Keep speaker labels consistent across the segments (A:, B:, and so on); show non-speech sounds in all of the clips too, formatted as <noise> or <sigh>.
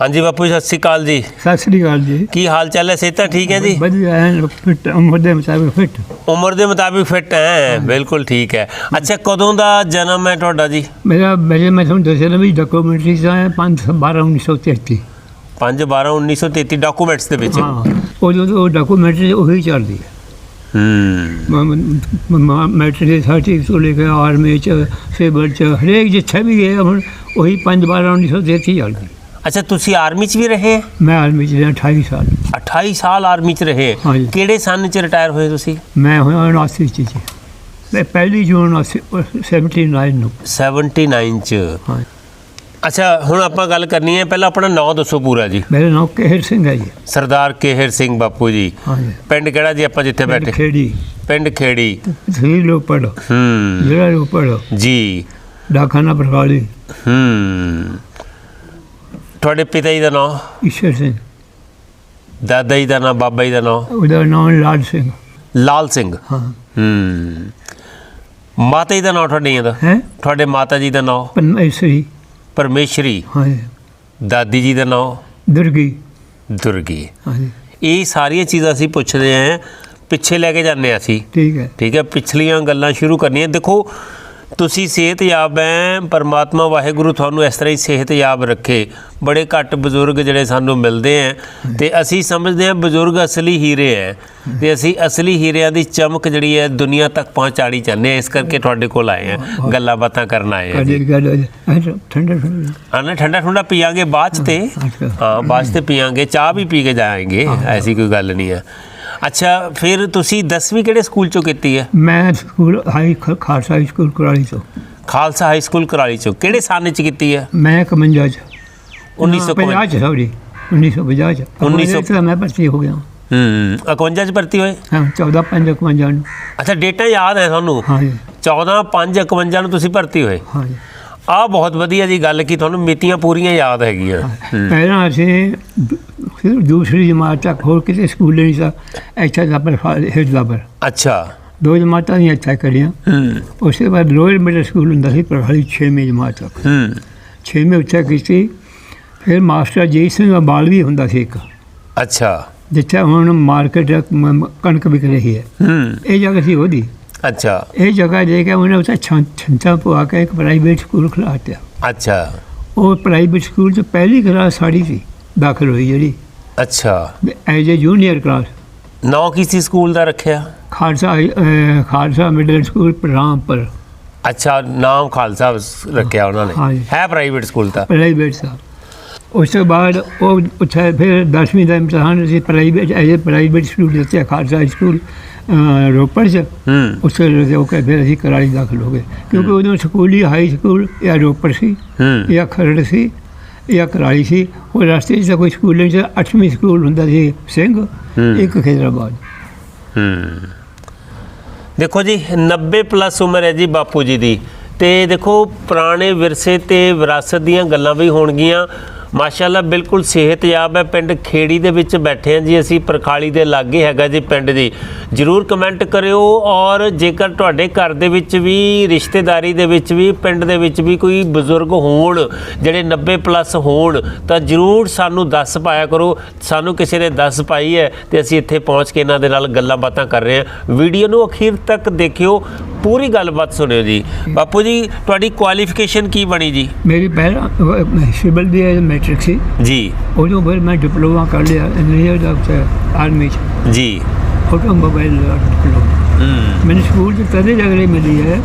A: ਹਾਂਜੀ ਬਾਪੂ ਜੀ ਸਤਿ ਸ਼੍ਰੀ ਅਕਾਲ ਜੀ।
B: ਸਤਿ ਸ੍ਰੀ ਅਕਾਲ ਜੀ।
A: ਕੀ ਹਾਲ ਚਾਲ ਹੈ? ਸਿਹਤਾਂ ਠੀਕ ਹੈ ਜੀ?
B: ਵਧੀਆ ਐਨ ਫਿੱਟ ਉਮਰ ਦੇ ਮੁਤਾਬਿਕ ਫਿੱਟ
A: ਉਮਰ ਦੇ ਮੁਤਾਬਿਕ ਫਿੱਟ ਹੈ। ਬਿਲਕੁਲ ਠੀਕ ਹੈ। ਅੱਛਾ ਕਦੋਂ ਦਾ ਜਨਮ ਹੈ ਤੁਹਾਡਾ ਜੀ?
B: ਮੇਰਾ ਮੇਰੇ ਮੈਂ ਤੁਹਾਨੂੰ ਦੱਸਿਆ ਨਾ ਵੀ ਡਾਕੂਮੈਂਟਰੀ ਦਾ ਹੈ 5 12 1933
A: 5 12 1933 ਡਾਕੂਮੈਂਟਸ ਦੇ ਵਿੱਚ।
B: ਹਾਂ ਉਹ ਉਹ ਡਾਕੂਮੈਂਟਰੀ ਉਹੀ ਚੱਲਦੀ ਹੈ।
A: ਹੂੰ।
B: ਮੈਟਰੀ ਸਰਟੀ ਤੋਂ ਲੈ ਕੇ ਆਰਮੀ ਚ ਸਿਵਲ ਚ ਹਰੇਕ ਜਿੱਥੇ ਵੀ ਗਏ ਹੁਣ ਉਹੀ 5 12 1933 ਚੱਲਦੀ।
A: ਅੱਛਾ ਤੁਸੀਂ ਆਰਮੀ 'ਚ ਵੀ ਰਹੇ
B: ਮੈਂ ਆਰਮੀ ਚ ਰਿਹਾ 28 ਸਾਲ।
A: 28 ਸਾਲ ਆਰਮੀ 'ਚ ਰਹੇ।
B: ਹਾਂਜੀ।
A: ਕਿਹੜੇ ਸੰਨ 'ਚ ਰਿਟਾਇਰ ਹੋਏ ਤੁਸੀਂ?
B: ਮੈਂ ਹੋਇਆ 79 ਚ ਜੀ। ਮੈਂ ਪਹਿਲੀ ਜੂਨ 79 ਨੂੰ।
A: 79 'ਚ। ਅੱਛਾ ਹੁਣ ਆਪਾਂ ਗੱਲ ਕਰਨੀ ਹੈ ਪਹਿਲਾਂ ਆਪਣਾ ਨਾਮ ਦੱਸੋ ਪੂਰਾ ਜੀ।
B: ਮੇਰਾ ਨਾਮ ਕੇਹਰ ਸਿੰਘ ਹੈ ਜੀ।
A: ਸਰਦਾਰ ਕੇਹਰ ਸਿੰਘ ਬਾਪੂ ਜੀ।
B: ਹਾਂ ਜੀ
A: ਪਿੰਡ ਕਿਹੜਾ ਜੀ ਆਪਾਂ ਜਿੱਥੇ
B: ਪਿੰਡ
A: ਬੈਠੇ?
B: ਖੇੜੀ।
A: ਪਿੰਡ ਖੇੜੀ।
B: ਤਹਿਸੀਲ ਲੋਪੜ
A: ਹੂੰ।
B: ਜ਼ਿਲ੍ਹਾ ਲੋਪੜ
A: ਜੀ।
B: ਡਾਕਾਨਾ ਬਰਗਾੜੀ
A: ਹੂੰ। ਤੁਹਾਡੇ ਪਿਤਾ ਜੀ ਦਾ ਨਾਮ
B: ਈਸ਼ਰ ਸਿੰਘ।
A: ਦਾਦਾ ਜੀ ਦਾ ਨਾਮ ਬਾਬਾ ਜੀ ਦਾ ਨਾਮ
B: ਉਹਦਾ ਨਾਮ ਲਾਲ ਸਿੰਘ।
A: ਲਾਲ ਸਿੰਘ।
B: ਹਾਂ।
A: ਹੂੰ। ਮਾਤਾ ਜੀ ਦਾ ਨਾਮ ਤੁਹਾਡੇ ਦਾ?
B: ਹੈ?
A: ਤੁਹਾਡੇ ਮਾਤਾ ਜੀ ਦਾ ਨਾਮ
B: ਪਰਮੇਸ਼ਰੀ।
A: ਪਰਮੇਸ਼ਰੀ।
B: ਹਾਂ।
A: ਦਾਦੀ ਜੀ ਦਾ ਨਾਮ
B: ਦੁਰਗੀ।
A: ਦੁਰਗੀ।
B: ਹਾਂ।
A: ਇਹ ਸਾਰੀਆਂ ਚੀਜ਼ਾਂ ਅਸੀਂ ਪੁੱਛਦੇ ਆਂ ਪਿੱਛੇ ਲੈ ਕੇ ਜਾਂਦੇ ਹਾਂ ਅਸੀਂ।
B: ਠੀਕ ਹੈ।
A: ਠੀਕ ਹੈ ਪਿਛਲੀਆਂ ਗੱਲਾਂ ਸ਼ੁਰੂ ਕਰਨੀਆਂ। ਦੇਖੋ ਤੁਸੀਂ ਸਿਹਤਯਾਬ ਹੈ ਪਰਮਾਤਮਾ ਵਾਹਿਗੁਰੂ ਤੁਹਾਨੂੰ ਇਸ ਤਰ੍ਹਾਂ ਹੀ ਸਿਹਤਯਾਬ ਰੱਖੇ। ਬੜੇ ਘੱਟ ਬਜ਼ੁਰਗ ਜਿਹੜੇ ਸਾਨੂੰ ਮਿਲਦੇ ਹੈ ਤੇ ਅਸੀਂ ਸਮਝਦੇ ਹਾਂ ਬਜ਼ੁਰਗ ਅਸਲੀ ਹੀਰੇ ਹੈ ਤੇ ਅਸੀਂ ਅਸਲੀ ਹੀਰਿਆਂ ਦੀ ਚਮਕ ਜਿਹੜੀ ਹੈ ਦੁਨੀਆ ਤੱਕ ਪਹੁੰਚਾਣੀ ਚਾਹੁੰਦੇ ਹਾਂ ਇਸ ਕਰਕੇ ਤੁਹਾਡੇ ਕੋਲ ਆਏ ਹਾਂ ਗੱਲਾਂ ਬਾਤਾਂ ਕਰਨ ਆਏ
B: ਗੱਲ ਠੰਡਾ ਠੰਡਾ।
A: ਠੰਡਾ ਠੰਡਾ ਪੀਾਂਗੇ ਬਾਅਦ ਤੇ। ਹਾਂ ਬਾਅਦ ਤੇ ਪੀਾਂਗੇ ਚਾਹ ਵੀ ਪੀ ਕੇ ਜਾਏਂਗੇ ਐਸੀ ਕੋਈ ਗੱਲ ਨਹੀਂ ਹੈ। ਅੱਛਾ ਫਿਰ ਤੁਸੀਂ 10ਵੀਂ ਕਿਹੜੇ ਸਕੂਲ ਚੋਂ ਕੀਤੀ ਹੈ?
B: ਮੈਂ ਸਕੂਲ ਹਾਈ ਖ- ਖਾਲਸਾ ਹਾਈ ਸਕੂਲ ਕੁਰਾਲੀ ਤੋਂ
A: ਖਾਲਸਾ ਹਾਈ ਸਕੂਲ ਕਰਾਲੀ ਚੋਂ। ਕਿਹੜੇ ਸਾਲ ਚ ਕੀਤੀ ਹੈ?
B: ਮੈਂ 51 ਚ।
A: 1951
B: 50 ਚ। ਸੌਰੀ 1950 ਚ
A: 1900
B: 1900 ਮੈਂ ਭਰਤੀ ਹੋ ਗਿਆ।
A: ਹੂੰ 51 ਚ ਭਰਤੀ ਹੋਏ?
B: ਹਾਂ 14 5 51 ਨੂੰ।
A: ਅੱਛਾ ਡੇਟਾ ਯਾਦ ਹੈ ਤੁਹਾਨੂੰ?
B: ਹਾਂ ਜੀ।
A: 14 5 51 ਨੂੰ ਤੁਸੀਂ ਭਰਤੀ ਹੋਏ।
B: ਹਾਂ ਜੀ।
A: ਆਹ ਬਹੁਤ ਵਧੀਆ ਜੀ ਗੱਲ ਕੀ ਤੁਹਾਨੂੰ ਮਿਤੀਆਂ ਪੂਰੀਆਂ ਯਾਦ ਹੈਗੀਆਂ।
B: ਪਹਿਲਾਂ ਅਸੀਂ ਫਿਰ ਦੂਸਰੀ ਜਮਾਤ ਤੱਕ ਹੋਰ ਕਿਤੇ ਸਕੂਲ ਨਹੀਂ ਸੀ। ਇੱਥੇ ਦਾ ਪਰ ਹਿਰਦਾ ਪਰ
A: ਅੱਛਾ।
B: ਦੋ ਜਮਾਤਾਂ ਹੀ ਇੱਥੇ ਕਰੀਆਂ।
A: ਹੂੰ।
B: ਉਸ ਤੋਂ ਬਾਅਦ ਲੋਅਰ ਮਿਡਲ ਸਕੂਲ ਹੁੰਦਾ ਸੀ ਪਰ ਹਾਲੀ 6ਵੀਂ ਜਮਾਤ ਤੱਕ।
A: ਹੂੰ।
B: 6ਵੀਂ ਉੱਥੇ ਕੀਤੀ। ਫਿਰ ਮਾਸਟਰ ਜੀ ਸਿੰਘ ਬਾਲ ਵੀ ਹੁੰਦਾ ਸੀ ਇੱਕ।
A: ਅੱਛਾ।
B: ਜਿੱਥੇ ਹੁਣ ਮਾਰਕੀਟ ਕਣਕ ਵਿਕ ਰਹੀ ਹੈ।
A: ਹੂੰ।
B: ਇਹ ਜਗ੍ਹਾ ਸੀ ਉਹਦੀ। ਜਗ੍ਹਾ ਦੇ ਕੇ ਉਹਨੇ ਉੱਥੇ ਛੰਚਾ ਪਵਾ ਕੇ ਇੱਕ ਪ੍ਰਾਈਵੇਟ ਸਕੂਲ ਖੁਲਾ ਦਿੱਤਾ
A: ਅੱਛਾ।
B: ਉਹ ਪ੍ਰਾਈਵੇਟ ਸਕੂਲ 'ਚ ਪਹਿਲੀ ਕਲਾਸ ਸਾਡੀ ਸੀ ਦਾਖਲ ਹੋਈ ਜਿਹੜੀ।
A: ਅੱਛਾ।
B: ਐਜ ਏ ਜੂਨੀਅਰ ਕਲਾਸ
A: ਨਾਂ ਕੀ ਸੀ ਸਕੂਲ ਦਾ ਰੱਖਿਆ?
B: ਖਾਲਸਾ ਖਾਲਸਾ ਮਿਡਲ ਸਕੂਲ ਪ੍ਰਾਮਪੁਰ
A: ਅੱਛਾ ਨਾਮ ਖਾਲਸਾ ਰੱਖਿਆ ਉਹਨਾਂ ਨੇ। ਹੈ ਪ੍ਰਾਈਵੇਟ ਸਕੂਲ ਤਾਂ?
B: ਪ੍ਰਾਈਵੇਟ ਸਾਹਿਬ ਉਸ ਤੋਂ ਬਾਅਦ ਉਹ ਉੱਥੇ ਫਿਰ 10ਵੀਂ ਦਾ ਇਮਤਿਹਾਨ ਅਸੀਂ ਪ੍ਰਾਈਵੇਟ ਐਜ ਪ੍ਰਾਈਵੇਟ ਸਕੂਲ ਦਿੱਤੇ ਖਾਲਸਾ ਸਕੂਲ ਰੋਪੜ 'ਚ ਉਸ ਤੋਂ ਹੋ ਕੇ ਫਿਰ ਅਸੀਂ ਕਰਾਲੀ ਦਾਖਲ ਹੋ ਗਏ। ਕਿਉਂਕਿ ਉਦੋਂ ਸਕੂਲੀ ਹਾਈ ਸਕੂਲ ਜਾਂ ਰੋਪੜ ਸੀ
A: ਹੂੰ।
B: ਜਾਂ ਖਰੜ ਸੀ ਜਾਂ ਕਰਾਲੀ ਸੀ। ਉਹ ਰਸਤੇ 'ਚ ਤਾਂ ਕੋਈ ਸਕੂਲ ਨਹੀਂ ਸੀ ਅੱਠਵੀਂ ਸਕੂਲ ਹੁੰਦਾ ਸੀ ਸਿੰਘ। ਇੱਕ ਖੇਦਰਾਬਾਦ
A: ਹੂੰ। ਦੇਖੋ ਜੀ 90 ਪਲੱਸ ਉਮਰ ਹੈ ਜੀ ਬਾਪੂ ਜੀ ਦੀ। ਤੇ ਦੇਖੋ ਪੁਰਾਣੇ ਵਿਰਸੇ ਤੇ ਵਿਰਾਸਤ ਦੀਆਂ ਗੱਲਾਂ ਵੀ ਹੋਣਗੀਆਂ। ਮਾਸ਼ਾਅੱਲਾ, ਬਿਲਕੁਲ ਸਿਹਤਯਾਬ ਹੈ। ਪਿੰਡ ਖੇੜੀ ਦੇ ਵਿੱਚ ਬੈਠੇ ਹਾਂ ਜੀ ਅਸੀਂ, ਪਰਖਾਲੀ ਦੇ ਲਾਗੇ ਹੈਗਾ ਜੀ ਪਿੰਡ ਜੀ। ਜਰੂਰ ਕਮੈਂਟ ਕਰਿਓ ਔਰ ਜੇਕਰ ਤੁਹਾਡੇ ਘਰ ਦੇ ਵਿੱਚ ਵੀ, ਰਿਸ਼ਤੇਦਾਰੀ ਦੇ ਵਿੱਚ ਵੀ, ਪਿੰਡ ਦੇ ਵਿੱਚ ਵੀ ਕੋਈ ਬਜ਼ੁਰਗ ਹੋਣ, ਜਿਹੜੇ 90 ਪਲੱਸ ਹੋਣ, ਤਾਂ ਜਰੂਰ ਸਾਨੂੰ ਦੱਸ ਪਾਇਆ ਕਰੋ। ਸਾਨੂੰ ਕਿਸੇ ਨੇ ਦੱਸ ਪਾਈ ਹੈ ਤੇ ਅਸੀਂ ਇੱਥੇ ਪਹੁੰਚ ਕੇ ਇਹਨਾਂ ਦੇ ਨਾਲ ਗੱਲਾਂ ਬਾਤਾਂ ਕਰ ਰਹੇ ਹਾਂ। ਵੀਡੀਓ ਨੂੰ ਅਖੀਰ ਤੱਕ ਦੇਖਿਓ, ਪੂਰੀ ਗੱਲਬਾਤ ਸੁਣਿਓ ਜੀ। ਬਾਪੂ ਜੀ, ਤੁਹਾਡੀ ਕੁਆਲੀਫਿਕੇਸ਼ਨ ਕੀ ਬਣੀ ਜੀ?
B: ਮੇਰੀ ਪਹਿਲਾਂ ਸਿਵਲ ਦੀ ਮੈਟ੍ਰਿਕ ਸੀ।
A: ਜੀ।
B: ਉਦੋਂ ਫਿਰ ਮੈਂ ਡਿਪਲੋਮਾ ਕਰ ਲਿਆ ਇੰਜੀਨੀਅਰ ਦਾ ਆਰਮੀ ਚ।
A: ਜੀ।
B: ਆਟੋਮੋਬਾਈਲ ਡਿਪਲੋਮਾ ਮੈਨੂੰ ਸਕੂਲ 'ਚ ਤਦੇ ਜਗਰੇ ਮਿਲੀ ਹੈ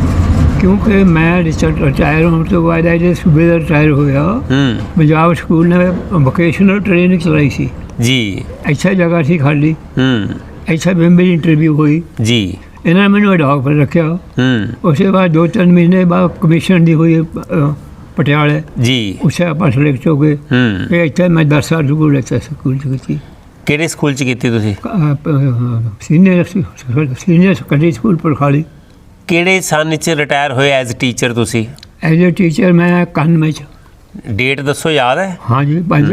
B: ਕਿਉਂਕਿ ਮੈਂ ਰਿਸਰਚ ਰਿਟਾਇਰ ਹੋਣ ਤੋਂ ਬਾਅਦ ਜੇ ਸੂਬੇਦਾਰ ਰਿਟਾਇਰ ਹੋਇਆ ਪੰਜਾਬ ਸਕੂਲ ਨੇ ਵੋਕੇਸ਼ਨਲ ਟ੍ਰੇਨਿੰਗ ਚਲਾਈ ਸੀ।
A: ਜੀ।
B: ਅੱਛਾ ਜਗ੍ਹਾ ਸੀ ਖਾਲੀ।
A: ਹੂੰ।
B: ਅੱਛਾ ਮੇਰੀ ਇੰਟਰਵਿਊ ਹੋਈ।
A: ਜੀ।
B: ਇਹਨਾਂ ਨੇ ਮੈਨੂੰ ਅਡਾਕ ਪਰ ਰੱਖਿਆ।
A: ਹੂੰ।
B: ਉਸੇ ਬਾਅਦ ਦੋ ਤਿੰਨ ਮਹੀਨੇ ਬਾਅਦ ਕਮਿਸ਼ਨ ਦੀ ਹੋਈ ਪਟਿਆਲੇ।
A: ਜੀ।
B: ਉਸੇ ਆਪਾਂ ਸਿਲੈਕਟ ਹੋ ਗਏ
A: ਹੂੰ।
B: ਫਿਰ ਇੱਥੇ ਮੈਂ 10 ਸਾਲ ਸਕੂਲ ਇੱਥੇ ਸਕੂਲ ਚ ਕੀਤੀ।
A: ਕਿਹੜੇ ਸਕੂਲ ਚ ਕੀਤੀ ਤੁਸੀਂ?
B: ਸੀਨੀਅਰ ਸੀਨੀਅਰ ਸੈਕੰਡਰੀ ਸਕੂਲ ਪਰ ਖਾਲੀ
A: ਕਿਹੜੇ ਸਨ ਚ ਰਿਟਾਇਰ ਹੋਏ ਐਜ਼ ਟੀਚਰ ਤੁਸੀਂ?
B: ਐਜ਼ ਅ ਟੀਚਰ ਮੈਂ 91 ਚ
A: ਡੇਟ ਦੱਸੋ ਯਾਦ ਹੈ?
B: ਹਾਂਜੀ 5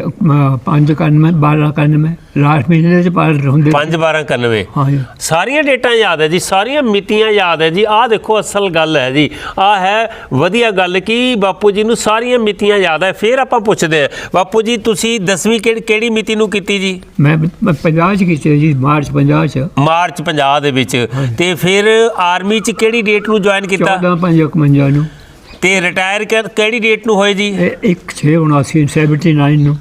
B: 591 1291 ਲਾਸਟ ਮਹੀਨੇ
A: ਦੇ ਪਾਸ ਹੁੰਦੇ
B: 51291 ਹਾਂਜੀ।
A: ਸਾਰੀਆਂ ਡੇਟਾਂ ਯਾਦ ਹੈ ਜੀ ਸਾਰੀਆਂ ਮਿਤੀਆਂ ਯਾਦ ਹੈ ਜੀ। ਆਹ ਦੇਖੋ ਅਸਲ ਗੱਲ ਹੈ ਜੀ। ਆਹ ਹੈ ਵਧੀਆ ਗੱਲ ਕਿ ਬਾਪੂ ਜੀ ਨੂੰ ਸਾਰੀਆਂ ਮਿਤੀਆਂ ਯਾਦ ਹੈ। ਫਿਰ ਆਪਾਂ ਪੁੱਛਦੇ ਆ ਬਾਪੂ ਜੀ ਤੁਸੀਂ 10ਵੀਂ ਕਿਹੜੀ ਕਿਹੜੀ ਮਿਤੀ ਨੂੰ ਕੀਤੀ ਜੀ?
B: ਮੈਂ 50 ਚ ਕੀਤੀ ਜੀ ਮਾਰਚ 50 ਚ।
A: ਮਾਰਚ 50 ਦੇ ਵਿੱਚ। ਤੇ ਫਿਰ ਆਰਮੀ ਚ ਕਿਹੜੀ ਡੇਟ ਨੂੰ ਜੁਆਇਨ ਕੀਤਾ?
B: 14 5 51 ਨੂੰ।
A: ਤੇ ਰਿਟਾਇਰ ਕਿਹੜੀ ਡੇਟ ਨੂੰ ਹੋਏ ਜੀ?
B: ਇਹ ਇੱਕ 6 79 79 ਨੂੰ।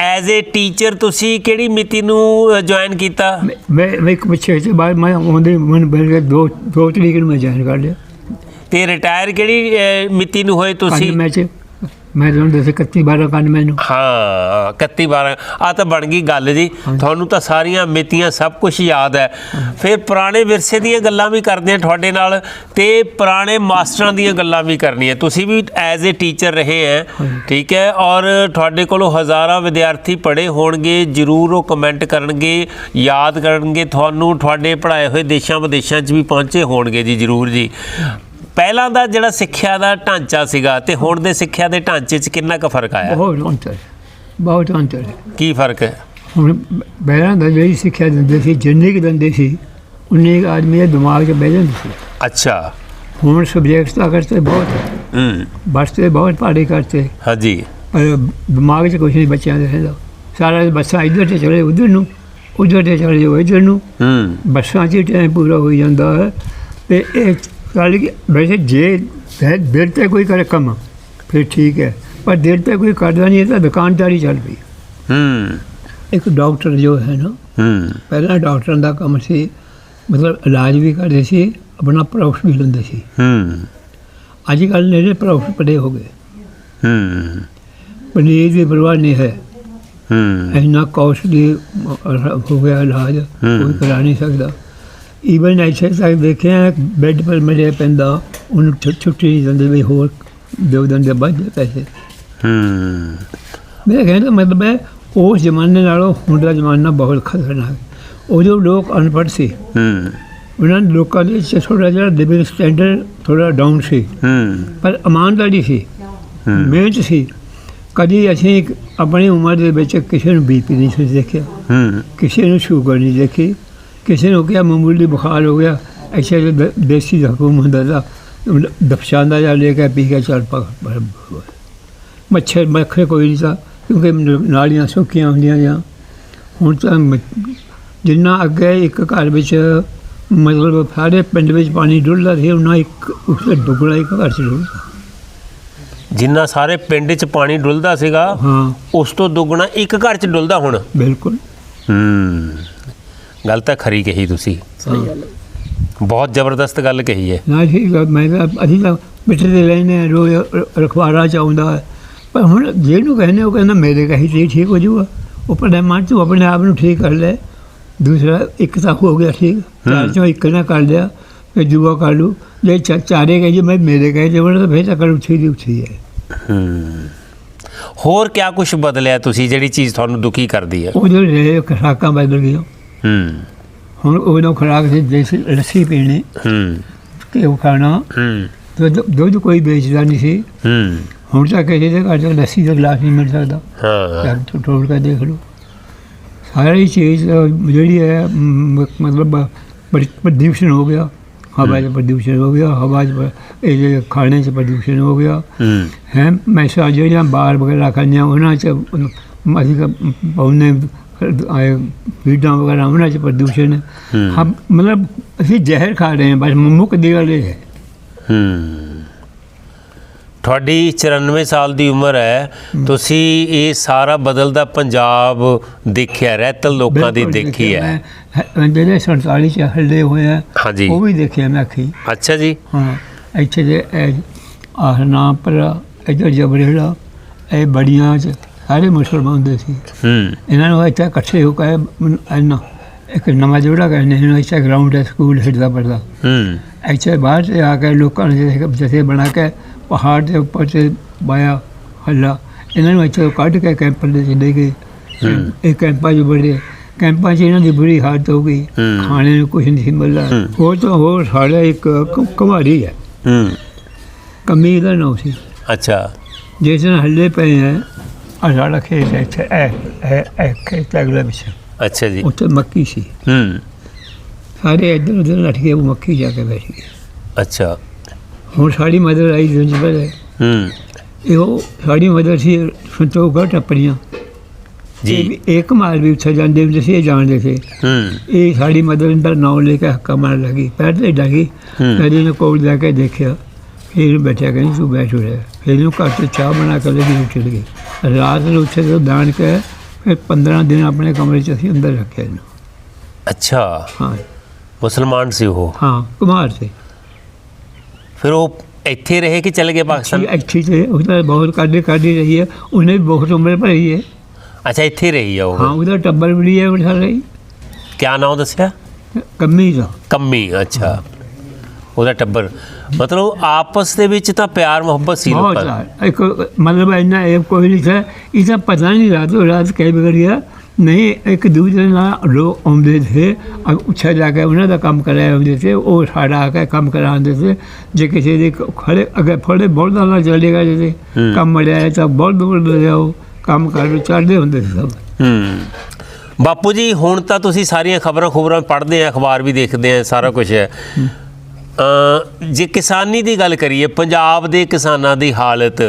A: ਐਜ਼ ਅ ਟੀਚਰ ਤੁਸੀਂ ਕਿਹੜੀ ਮਿਤੀ ਨੂੰ ਜੁਆਇਨ ਕੀਤਾ?
B: ਮੈਂ ਮੈਂ ਇੱਕ ਪਿੱਛੇ ਤੇ ਬਾਅਦ ਮੈਂ ਉਹਦੇ ਮਨ ਬਣ ਕੇ ਦੋ ਦੋ ਤਰੀਕ ਨੂੰ ਮੈਂ ਜੁਆਇਨ ਕਰ ਲਿਆ।
A: ਤੇ ਰਿਟਾਇਰ ਕਿਹੜੀ ਅਹ, ਮਿਤੀ ਨੂੰ ਹੋਏ
B: ਪੰਜ
A: ਤੁਸੀਂ
B: ਮੈਚ। ਮੈਂ ਤੁਹਾਨੂੰ ਦੱਸਿਆ 31 12 91 ਨੂੰ
A: ਹਾਂ 31 12 ਆ ਤਾਂ ਬਣ ਗਈ ਗੱਲ ਜੀ। ਤੁਹਾਨੂੰ ਤਾਂ ਸਾਰੀਆਂ ਮਿਤੀਆਂ ਸਭ ਕੁਝ ਯਾਦ ਹੈ। ਫਿਰ ਪੁਰਾਣੇ ਵਿਰਸੇ ਦੀਆਂ ਗੱਲਾਂ ਵੀ ਕਰਦੇ ਆ ਤੁਹਾਡੇ ਨਾਲ ਤੇ ਪੁਰਾਣੇ ਮਾਸਟਰਾਂ ਦੀਆਂ ਗੱਲਾਂ ਵੀ ਕਰਨੀਆਂ। ਤੁਸੀਂ ਵੀ ਐਜ਼ ਅ ਟੀਚਰ ਰਹੇ ਹੈ ਠੀਕ ਹੈ? ਔਰ ਤੁਹਾਡੇ ਕੋਲੋਂ ਹਜ਼ਾਰਾਂ ਵਿਦਿਆਰਥੀ ਪੜ੍ਹੇ ਹੋਣਗੇ ਜਰੂਰ ਉਹ ਕਮੈਂਟ ਕਰਨਗੇ ਯਾਦ ਕਰਨਗੇ ਤੁਹਾਨੂੰ ਤੁਹਾਡੇ ਪੜ੍ਹਾਏ ਹੋਏ ਦੇਸ਼ਾਂ ਵਿਦੇਸ਼ਾਂ 'ਚ ਵੀ ਪਹੁੰਚੇ ਹੋਣਗੇ ਜੀ ਜਰੂਰ ਜੀ। ਪਹਿਲਾਂ ਦਾ ਜਿਹੜਾ ਸਿੱਖਿਆ ਦਾ ਢਾਂਚਾ ਸੀਗਾ ਤੇ ਹੁਣ ਦੇ ਸਿੱਖਿਆ ਦੇ ਢਾਂਚੇ 'ਚ ਕਿੰਨਾ ਕੁ ਫ਼ਰਕ ਆਇਆ?
B: ਬਹੁਤ ਅੰਤਰ ਬਹੁਤ ਅੰਤਰ ਹੈ।
A: ਕੀ ਫ਼ਰਕ ਹੈ?
B: ਹੁਣ ਪਹਿਲਾਂ ਦਾ ਜਿਹੜੀ ਸਿੱਖਿਆ ਦਿੰਦੇ ਸੀ ਜਿੰਨੀ ਕੁ ਦਿੰਦੇ ਸੀ ਉਨੇ ਕੁ ਆਦਮੀ ਦੇ ਦਿਮਾਗ 'ਚ ਬਹਿ ਜਾਂਦੀ ਸੀ।
A: ਅੱਛਾ।
B: ਹੁਣ ਸਬਜੈਕਟਸ ਤਾਂ ਕਰਤੇ ਬਹੁਤ ਹੈ।
A: ਹੂੰ।
B: ਬਸਤੇ ਬਹੁਤ ਪੜ੍ਹਾਈ ਕਰਤੇ।
A: ਹਾਂਜੀ।
B: ਪਰ ਦਿਮਾਗ 'ਚ ਕੁਛ ਨਹੀਂ ਬੱਚਿਆਂ ਦੇ ਰਹਿੰਦਾ। ਸਾਰਾ ਦਿਨ ਬੱਸਾਂ ਇੱਧਰ ਤੇ ਚਲੇ ਉਧਰ ਨੂੰ ਉਧਰ ਤੇ ਚਲੇ ਜਾਓ ਇੱਧਰ ਨੂੰ।
A: ਹੂੰ।
B: ਬੱਸਾਂ 'ਚ ਟਾਈਮ ਪੂਰਾ ਹੋ ਜਾਂਦਾ ਹੈ। ਤੇ ਇਹ ਗੱਲ ਕਿ ਵੈਸੇ ਜੇ ਦੇ- ਦੇਰ ਤੇ ਕੋਈ ਕਰੇ ਕੰਮ ਫਿਰ ਠੀਕ ਹੈ ਪਰ ਦੇਰ ਤੇ ਕੋਈ ਕਰਦਾ ਨਹੀਂ ਤਾਂ ਦੁਕਾਨਦਾਰੀ ਚੱਲ ਪਈ।
A: ਹੂੰ।
B: ਇੱਕ ਡਾਕਟਰ ਜੋ ਹੈ ਨਾ
A: ਹੂੰ।
B: ਪਹਿਲਾਂ ਡਾਕਟਰਾਂ ਦਾ ਕੰਮ ਸੀ ਮਤਲਬ ਇਲਾਜ ਵੀ ਕਰਦੇ ਸੀ ਆਪਣਾ ਪ੍ਰੋਫਿਟ ਵੀ ਲੈਂਦੇ ਸੀ।
A: ਹੂੰ।
B: ਅੱਜ ਕੱਲ੍ਹ ਨੇੜੇ ਪ੍ਰੋਫਿਟ ਪੜੇ ਹੋ ਗਏ।
A: ਹੂੰ।
B: ਪਨੀਰ ਦੀ ਪਰਵਾਹ ਨਹੀਂ ਹੈ।
A: ਹੂੰ।
B: ਇੰਨਾ ਕਾਸਟਲੀ ਹੋ ਗਿਆ ਇਲਾਜ ਕੋਈ ਕਰਾ ਨਹੀਂ ਸਕਦਾ। ਈਵਨ ਇੱਥੇ ਤੱਕ ਦੇਖਿਆ ਬੈੱਡ ਪਰ ਮਿਲਿਆ ਪੈਂਦਾ ਉਹਨੂੰ ਛੁ- ਛੁੱਟੀ ਨਹੀਂ ਦਿੰਦੇ ਵੀ ਹੋਰ ਦੋ ਦਿਨ ਦੇ ਬਾਅਦ ਪੈਸੇ।
A: ਹੂੰ।
B: ਮੇਰਾ ਕਹਿਣ ਦਾ ਮਤਲਬ ਹੈ ਉਸ ਜ਼ਮਾਨੇ ਨਾਲੋਂ ਹੁਣ ਦਾ ਜ਼ਮਾਨਾ ਬਹੁਤ ਖਤਰਨਾਕ ਹੈ। ਉਦੋਂ ਲੋਕ ਅਨਪੜ੍ਹ ਸੀ
A: ਹੂੰ।
B: ਉਹਨਾਂ ਲੋਕਾਂ ਦੇ ਥੋੜ੍ਹਾ ਜਿਹਾ ਲਿਵਿੰਗ ਸਟੈਂਡਰਡ ਥੋੜ੍ਹਾ ਡਾਊਨ ਸੀ।
A: ਹੂੰ।
B: ਪਰ ਇਮਾਨਦਾਰੀ ਸੀ ਮਿਹਨਤ ਸੀ। ਕਦੀ ਅਸੀਂ ਆਪਣੀ ਉਮਰ ਦੇ ਵਿੱਚ ਕਿਸੇ ਨੂੰ ਬੀਪੀ ਨਹੀਂ ਸੀ ਦੇਖਿਆ।
A: ਹੂੰ।
B: ਕਿਸੇ ਨੂੰ ਸ਼ੂਗਰ ਨਹੀਂ ਦੇਖੀ। ਕਿਸੇ ਨੂੰ ਕਿਹਾ ਮਾਮੂਲੀ ਬੁਖਾਰ ਹੋ ਗਿਆ ਐਸੇ ਦੇਸੀ ਹਕੂਮ ਹੁੰਦਾ ਦਾ ਦਫਸ਼ਾਂਦਾ ਜਾ ਲੈ ਕੇ ਪੀ ਕੇ ਚੱਲ ਪਾ ਮੱਛਰ ਮੱਖੇ ਕੋਈ ਨਹੀਂ ਸੀ ਕਿਉਂਕਿ ਨਾਲੀਆਂ ਸੁੱਕੀਆਂ ਹੁੰਦੀਆਂ ਜਾਂ ਹੁਣ ਤਾਂ ਜਿੰਨਾ ਅੱਗੇ ਇੱਕ ਘਰ ਵਿੱਚ ਮਤਲਬ ਸਾਰੇ ਪਿੰਡ ਵਿੱਚ ਪਾਣੀ ਡੁੱਲਦਾ ਸੀ ਉਹਨਾਂ ਇੱਕ ਉਸ ਦੁੱਗਣਾ ਇੱਕ ਘਰ ਚ ਡੁੱਲਦਾ।
A: ਜਿੰਨਾ ਸਾਰੇ ਪਿੰਡ 'ਚ ਪਾਣੀ ਡੁੱਲਦਾ ਸੀਗਾ
B: ਹਾਂ।
A: ਉਸ ਤੋਂ ਦੁੱਗਣਾ ਇੱਕ ਘਰ 'ਚ ਡੁੱਲਦਾ ਹੁਣ।
B: ਬਿਲਕੁਲ।
A: ਹੂੰ। ਗੱਲ ਤਾਂ ਖਰੀ ਕਹੀ ਤੁਸੀਂ। ਬਹੁਤ ਜ਼ਬਰਦਸਤ ਗੱਲ ਕਹੀ ਹੈ।
B: ਨਾ ਆ, ਮੈਂ ਤਾਂ ਅਸੀਂ ਤਾਂ ਮਿੱਠੇ ਦੇ ਆ ਰੋਜ਼ ਰਖਵਾਰਾ ਚ ਆਉਂਦਾ ਹੈ। ਪਰ ਹੁਣ ਜਿਹਨੂੰ ਕਹਿੰਦੇ ਉਹ ਕਹਿੰਦਾ ਮੇਰੇ ਕਹੀ ਤੇ ਠੀਕ ਹੋ ਜਾਊਗਾ। ਉਹ ਪਰ ਮਨ ਤੂੰ ਆਪਣੇ ਆਪ ਨੂੰ ਠੀਕ ਕਰ ਲੈ। ਦੂਸਰਾ ਇੱਕ ਤਾਂ ਹੋ ਗਿਆ ਠੀਕ। ਚਾਰ ਚੋਂ ਇੱਕ ਨਾ ਕਰ ਲਿਆ ਫਿਰ ਦੂਆ ਕਰ ਲੂ ਜੇ ਚਾਰੇ ਕਹੇ ਜੀ ਮੈਂ ਮੇਰੇ ਕਹੇ ਉਹਨਾਂ ਤਾਂ ਫਿਰ ਤਾਂ ਕਰ ਉੱਠੀ ਦੀ ਉੱਠੀ ਹੈ
A: ਹੋਰ ਕਿਆ ਕੁਝ ਬਦਲਿਆ ਤੁਸੀਂ ਜਿਹੜੀ ਚੀਜ਼ ਤੁਹਾਨੂੰ ਦੁਖੀ ਕਰਦੀ ਹੈ?
B: ਉਹ ਜੋ ਰਹੇ ਖਰਾਕਾਂ ਬਦਲ ਗਈਆਂ।
A: ਹੂੰ।
B: ਹੁਣ ਉਦੋਂ ਖਰਾਕ ਸੀ ਦੇਸੀ ਲੱਸੀ ਪੀਣੀ।
A: ਹੂੰ।
B: ਘਿਓ ਖਾਣਾ।
A: ਹੂੰ।
B: ਦੁੱਧ ਦੁੱਧ ਕੋਈ ਵੇਚਦਾ ਨਹੀਂ ਸੀ।
A: ਹੂੰ।
B: ਹੁਣ ਤਾਂ ਕਿਸੇ ਦੇ ਘਰ ਲੱਸੀ ਦਾ ਗਲਾਸ ਨਹੀਂ ਮਿਲ ਸਕਦਾ।
A: ਹਾਂ।
B: ਤੋਂ ਟੋਲ ਕੇ ਦੇਖ ਲਓ। ਸਾਰੀ ਚੀਜ਼ ਜਿਹੜੀ ਹੈ ਮ, ਮਤਲਬ ਪ੍ਰਦੂਸ਼ਣ ਹੋ ਗਿਆ। ਹਵਾ 'ਚ ਪ੍ਰਦੂਸ਼ਣ ਹੋ ਗਿਆ। ਹਵਾ 'ਚ ਪ- ਇਹ ਖਾਣੇ 'ਚ ਪ੍ਰਦੂਸ਼ਣ ਹੋ ਗਿਆ।
A: ਹੂੰ।
B: ਹੈ ਮੈਸਾ ਜਿਹੜੀਆਂ ਬਾਹਰ ਵਗੈਰਾ ਖਾਂਦੇ ਉਹਨਾਂ 'ਚ ਅਸੀਂ ਪਾਉਨੇ ਆਏ ਫੀਡਾਂ ਵਗੈਰਾ ਉਹਨਾਂ 'ਚ ਪ੍ਰਦੂਸ਼ਣ। ਹੈ। ਮਤਲਬ ਅਸੀਂ ਜ਼ਹਿਰ ਖਾ ਰਹੇ ਹਾਂ ਬਸ ਮੁੱਕ ਦੀ ਗੱਲ ਇਹ ਹੈ।
A: ਹੂੰ। ਤੁਹਾਡੀ 94 ਸਾਲ ਦੀ ਉਮਰ ਹੈ। ਤੁਸੀਂ ਇਹ ਸਾਰਾ ਬਦਲਦਾ ਪੰਜਾਬ ਦੇਖਿਆ ਰਹਿਤਲ ਲੋਕਾਂ ਦੀ
B: ਬਿਲਕੁਲ
A: ਦੇਖੀ
B: ਦੇਖਿਆ
A: ਹੈ।
B: ਮੈਂ। ਹ- ਜਿਹੜੇ 47 ਚ ਹੱਲੇ ਹੋਏ ਆ
A: ਹਾਂਜੀ।
B: ਉਹ ਵੀ ਦੇਖਿਆ ਮੈਂ ਅੱਖੀ।
A: ਅੱਛਾ ਜੀ।
B: ਹਾਂ ਇੱਥੇ ਦੇ ਆਹ ਨਾਮ ਪਰ ਇੱਧਰ ਜਬਰੇਲਾ ਇਹ ਬੜੀਆਂ ਚ ਸਾਰੇ ਮੁਸਲਮਾਨ ਹੁੰਦੇ ਸੀ।
A: ਹੂੰ।
B: ਇਹਨਾਂ ਨੂੰ ਇੱਥੇ ਇਕੱਠੇ ਹੋ ਕੇ ਇੰਨਾ ਇੱਕ ਨਵਾਂ ਜੋੜਾ ਕਹਿੰਦੇ ਇਹਨੂੰ ਇੱਥੇ ਗਰਾਊਂਡ ਹੈ ਸਕੂਲ ਹਿੱਟਦਾ ਪੜਦਾ
A: ਹੂੰ।
B: ਇੱਥੇ ਬਾਹਰ से ਆਕੇ ਲੋਕਾਂ ਨੇ ਜੈਸੇ ਬਣਾ ਕੇ ਪਹਾੜ ਦੇ ਉੱਪਰ ਤੇ ਬਾਇਆ ਹੱਲਾ। ਇਹਨਾਂ ਨੂੰ ਇੱਥੇ ਕੱਢ ਕੇ ਕੈਂਪ ਦੇ ਚਲੇ ਗਏ। ਇਹ ਕੈਂਪਾਂ 'ਚ ਬੜੇ ਕੈਂਪਾਂ 'ਚ ਇਹਨਾਂ ਦੀ ਬੁਰੀ ਹਾਲਤ ਹੋ ਗਈ। ਖਾਣੇ ਨੂੰ ਕੁਝ ਨਹੀਂ ਮਿਲਦਾ। ਹੋਰ ਤਾਂ ਹੋਰ ਸਾਡਾ ਇੱਕ ਕ- ਕੁਮਾਰੀ ਹੈ।
A: ਹੂੰ।
B: ਕਮੀ ਦਾ ਨਾਮ ਸੀ।
A: ਅੱਛਾ।
B: ਜਿਸ ਦਿਨ ਹੱਲੇ ਪਏ ਹੈ ਆ ਸਾਡਾ ਖੇਤ ਹੈ ਇੱਥੇ ਇਹ ਖੇਤ ਅਗਲੇ ਪਿੱਛੇ।
A: ਅੱਛਾ ਜੀ।
B: ਉੱਥੇ ਮੱਕੀ ਸੀ।
A: ਹੂੰ।
B: ਸਾਰੇ ਇੱਧਰ ਉੱਧਰ ਨੱਠ ਕੇ ਉਹ ਮੱਕੀ ਜਾ ਕੇ ਬੈਠ ਗਏ।
A: ਅੱਛਾ।
B: ਹੁਣ ਸਾਡੀ ਮਦਰ ਆਈ ਦਿਨ ਪਹਿਲੇ
A: ਹੂੰ।
B: ਇਹੋ ਸਾਡੀ ਮਦਰ ਸੀ ਸੰਤੋਖਗੜ੍ਹ ਟੱਪੜੀਆਂ
A: ਜੀ।
B: ਇੱਕ ਮਾਲ ਵੀ ਉੱਥੇ ਜਾਂਦੇ ਹੁੰਦੇ ਸੀ ਇਹ ਜਾਣਦੇ ਸੀ।
A: ਹੂੰ।
B: ਇਹ ਸਾਡੀ ਮਦਰ ਦਾ ਨਾਮ ਲੈ ਕੇ ਹੱਕਾ ਮਾਰਨ ਲੱਗੀ। ਪੈਰ ਤੇ ਡਾਗੀ। ਫਿਰ ਇਹਨੇ ਕੋਲ ਜਾ ਕੇ ਦੇਖਿਆ। ਫਿਰ ਬੈਠਿਆ ਕਹਿੰਦੀ ਤੂੰ ਬੈਠ ਹੋ ਰਿਹਾ ਫਿਰ ਇਹਨੂੰ ਘਰ ਤੇ ਚਾਹ ਬਣਾ ਕੇ ਲੱਗੀ ਉੱਠ ਗਈ ਰਾਤ ਨੂੰ ਉੱਥੇ ਤੋਂ ਦਾਣ ਕੇ ਫਿਰ 15 ਦਿਨ ਆਪਣੇ ਕਮਰੇ 'ਚ ਅਸੀਂ ਅੰਦਰ ਰੱਖਿਆ ਇਹਨੂੰ।
A: ਅੱਛਾ।
B: ਹਾਂ।
A: ਮੁਸਲਮਾਨ ਸੀ ਉਹ?
B: ਹਾਂ ਕੁਮਾਰ ਸੀ।
A: ਫਿਰ ਉਹ ਇੱਥੇ ਰਹੇ ਕਿ ਚਲੇ ਗਏ ਪਾਕਿਸਤਾਨ?
B: ਅੱਛੀ ਤੇ ਉਹਦਾ ਬਹੁਤ ਕਾਢੇ ਕਾਢੀ ਰਹੀ ਹੈ। ਉਹਨੇ ਵੀ ਬਹੁਤ ਉਮਰ ਭਰੀ ਹੈ।
A: ਅੱਛਾ ਇੱਥੇ ਰਹੀ ਆ
B: ਹਾਂ
A: ਉਹ
B: ਉਹਦਾ ਟੱਬਰ ਵੀ ਹੈ ਬਠਾ ਰਹੀ
A: ਕਿਆ ਨਾਮ ਦੱਸਿਆ?
B: ਕੰਮੀ ਦਾ।
A: ਕੰਮੀ ਅੱਛਾ। ਉਹਦਾ ਟੱਬਰ। ਮਤਲਬ ਆਪਸ ਦੇ ਵਿੱਚ ਤਾਂ ਪਿਆਰ ਮੁਹੱਬਤ ਸੀ
B: बहुत
A: ਲੋਕਾਂ ਦਾ
B: सारा एक मतलब इतना एक कोई नहीं था इतना पता नहीं रातों रात कई बिगड़ गया नहीं एक दूसरे ਨਾਲ ਲੋਕ ਆਉਂਦੇ ਥੇ ਅਬ ਉੱਛਾ ਜਾ ਕੇ ਉਹਨਾਂ ਦਾ ਕੰਮ ਕਰਾਇਆ ਹੁੰਦੇ ਸੀ ਉਹ ਸਾਡਾ ਆ ਕੇ ਕੰਮ ਕਰਾਉਂਦੇ ਸੀ ਜੇ ਕਿਸੇ ਦੇ ਖੜੇ ਅਗਰ ਫੜੇ ਬੋਲਦਾ ਨਾਲ ਚੱਲੇਗਾ ਜੇ
A: ਹੂੰ।
B: ਕੰਮ ਮੜਿਆ ਤਾਂ ਬਹੁਤ ਬੋਲ ਜਾਓ ਕੰਮ ਕਰ ਚੜਦੇ ਹੁੰਦੇ ਸੀ ਸਭ
A: ਹੂੰ ਬਾਪੂ ਜੀ ਹੁਣ ਤਾਂ ਤੁਸੀਂ ਸਾਰੀਆਂ ਖਬਰਾਂ ਖਬਰਾਂ ਪੜ੍ਹਦੇ ਆ ਅਖਬਾਰ ਵੀ ਦੇਖਦੇ ਆ ਸਾਰਾ ਕੁਝ ਹੈ ਅ ਜੇ ਕਿਸਾਨੀ ਦੀ ਗੱਲ ਕਰੀਏ ਪੰਜਾਬ ਦੇ ਕਿਸਾਨਾਂ ਦੀ ਹਾਲਤ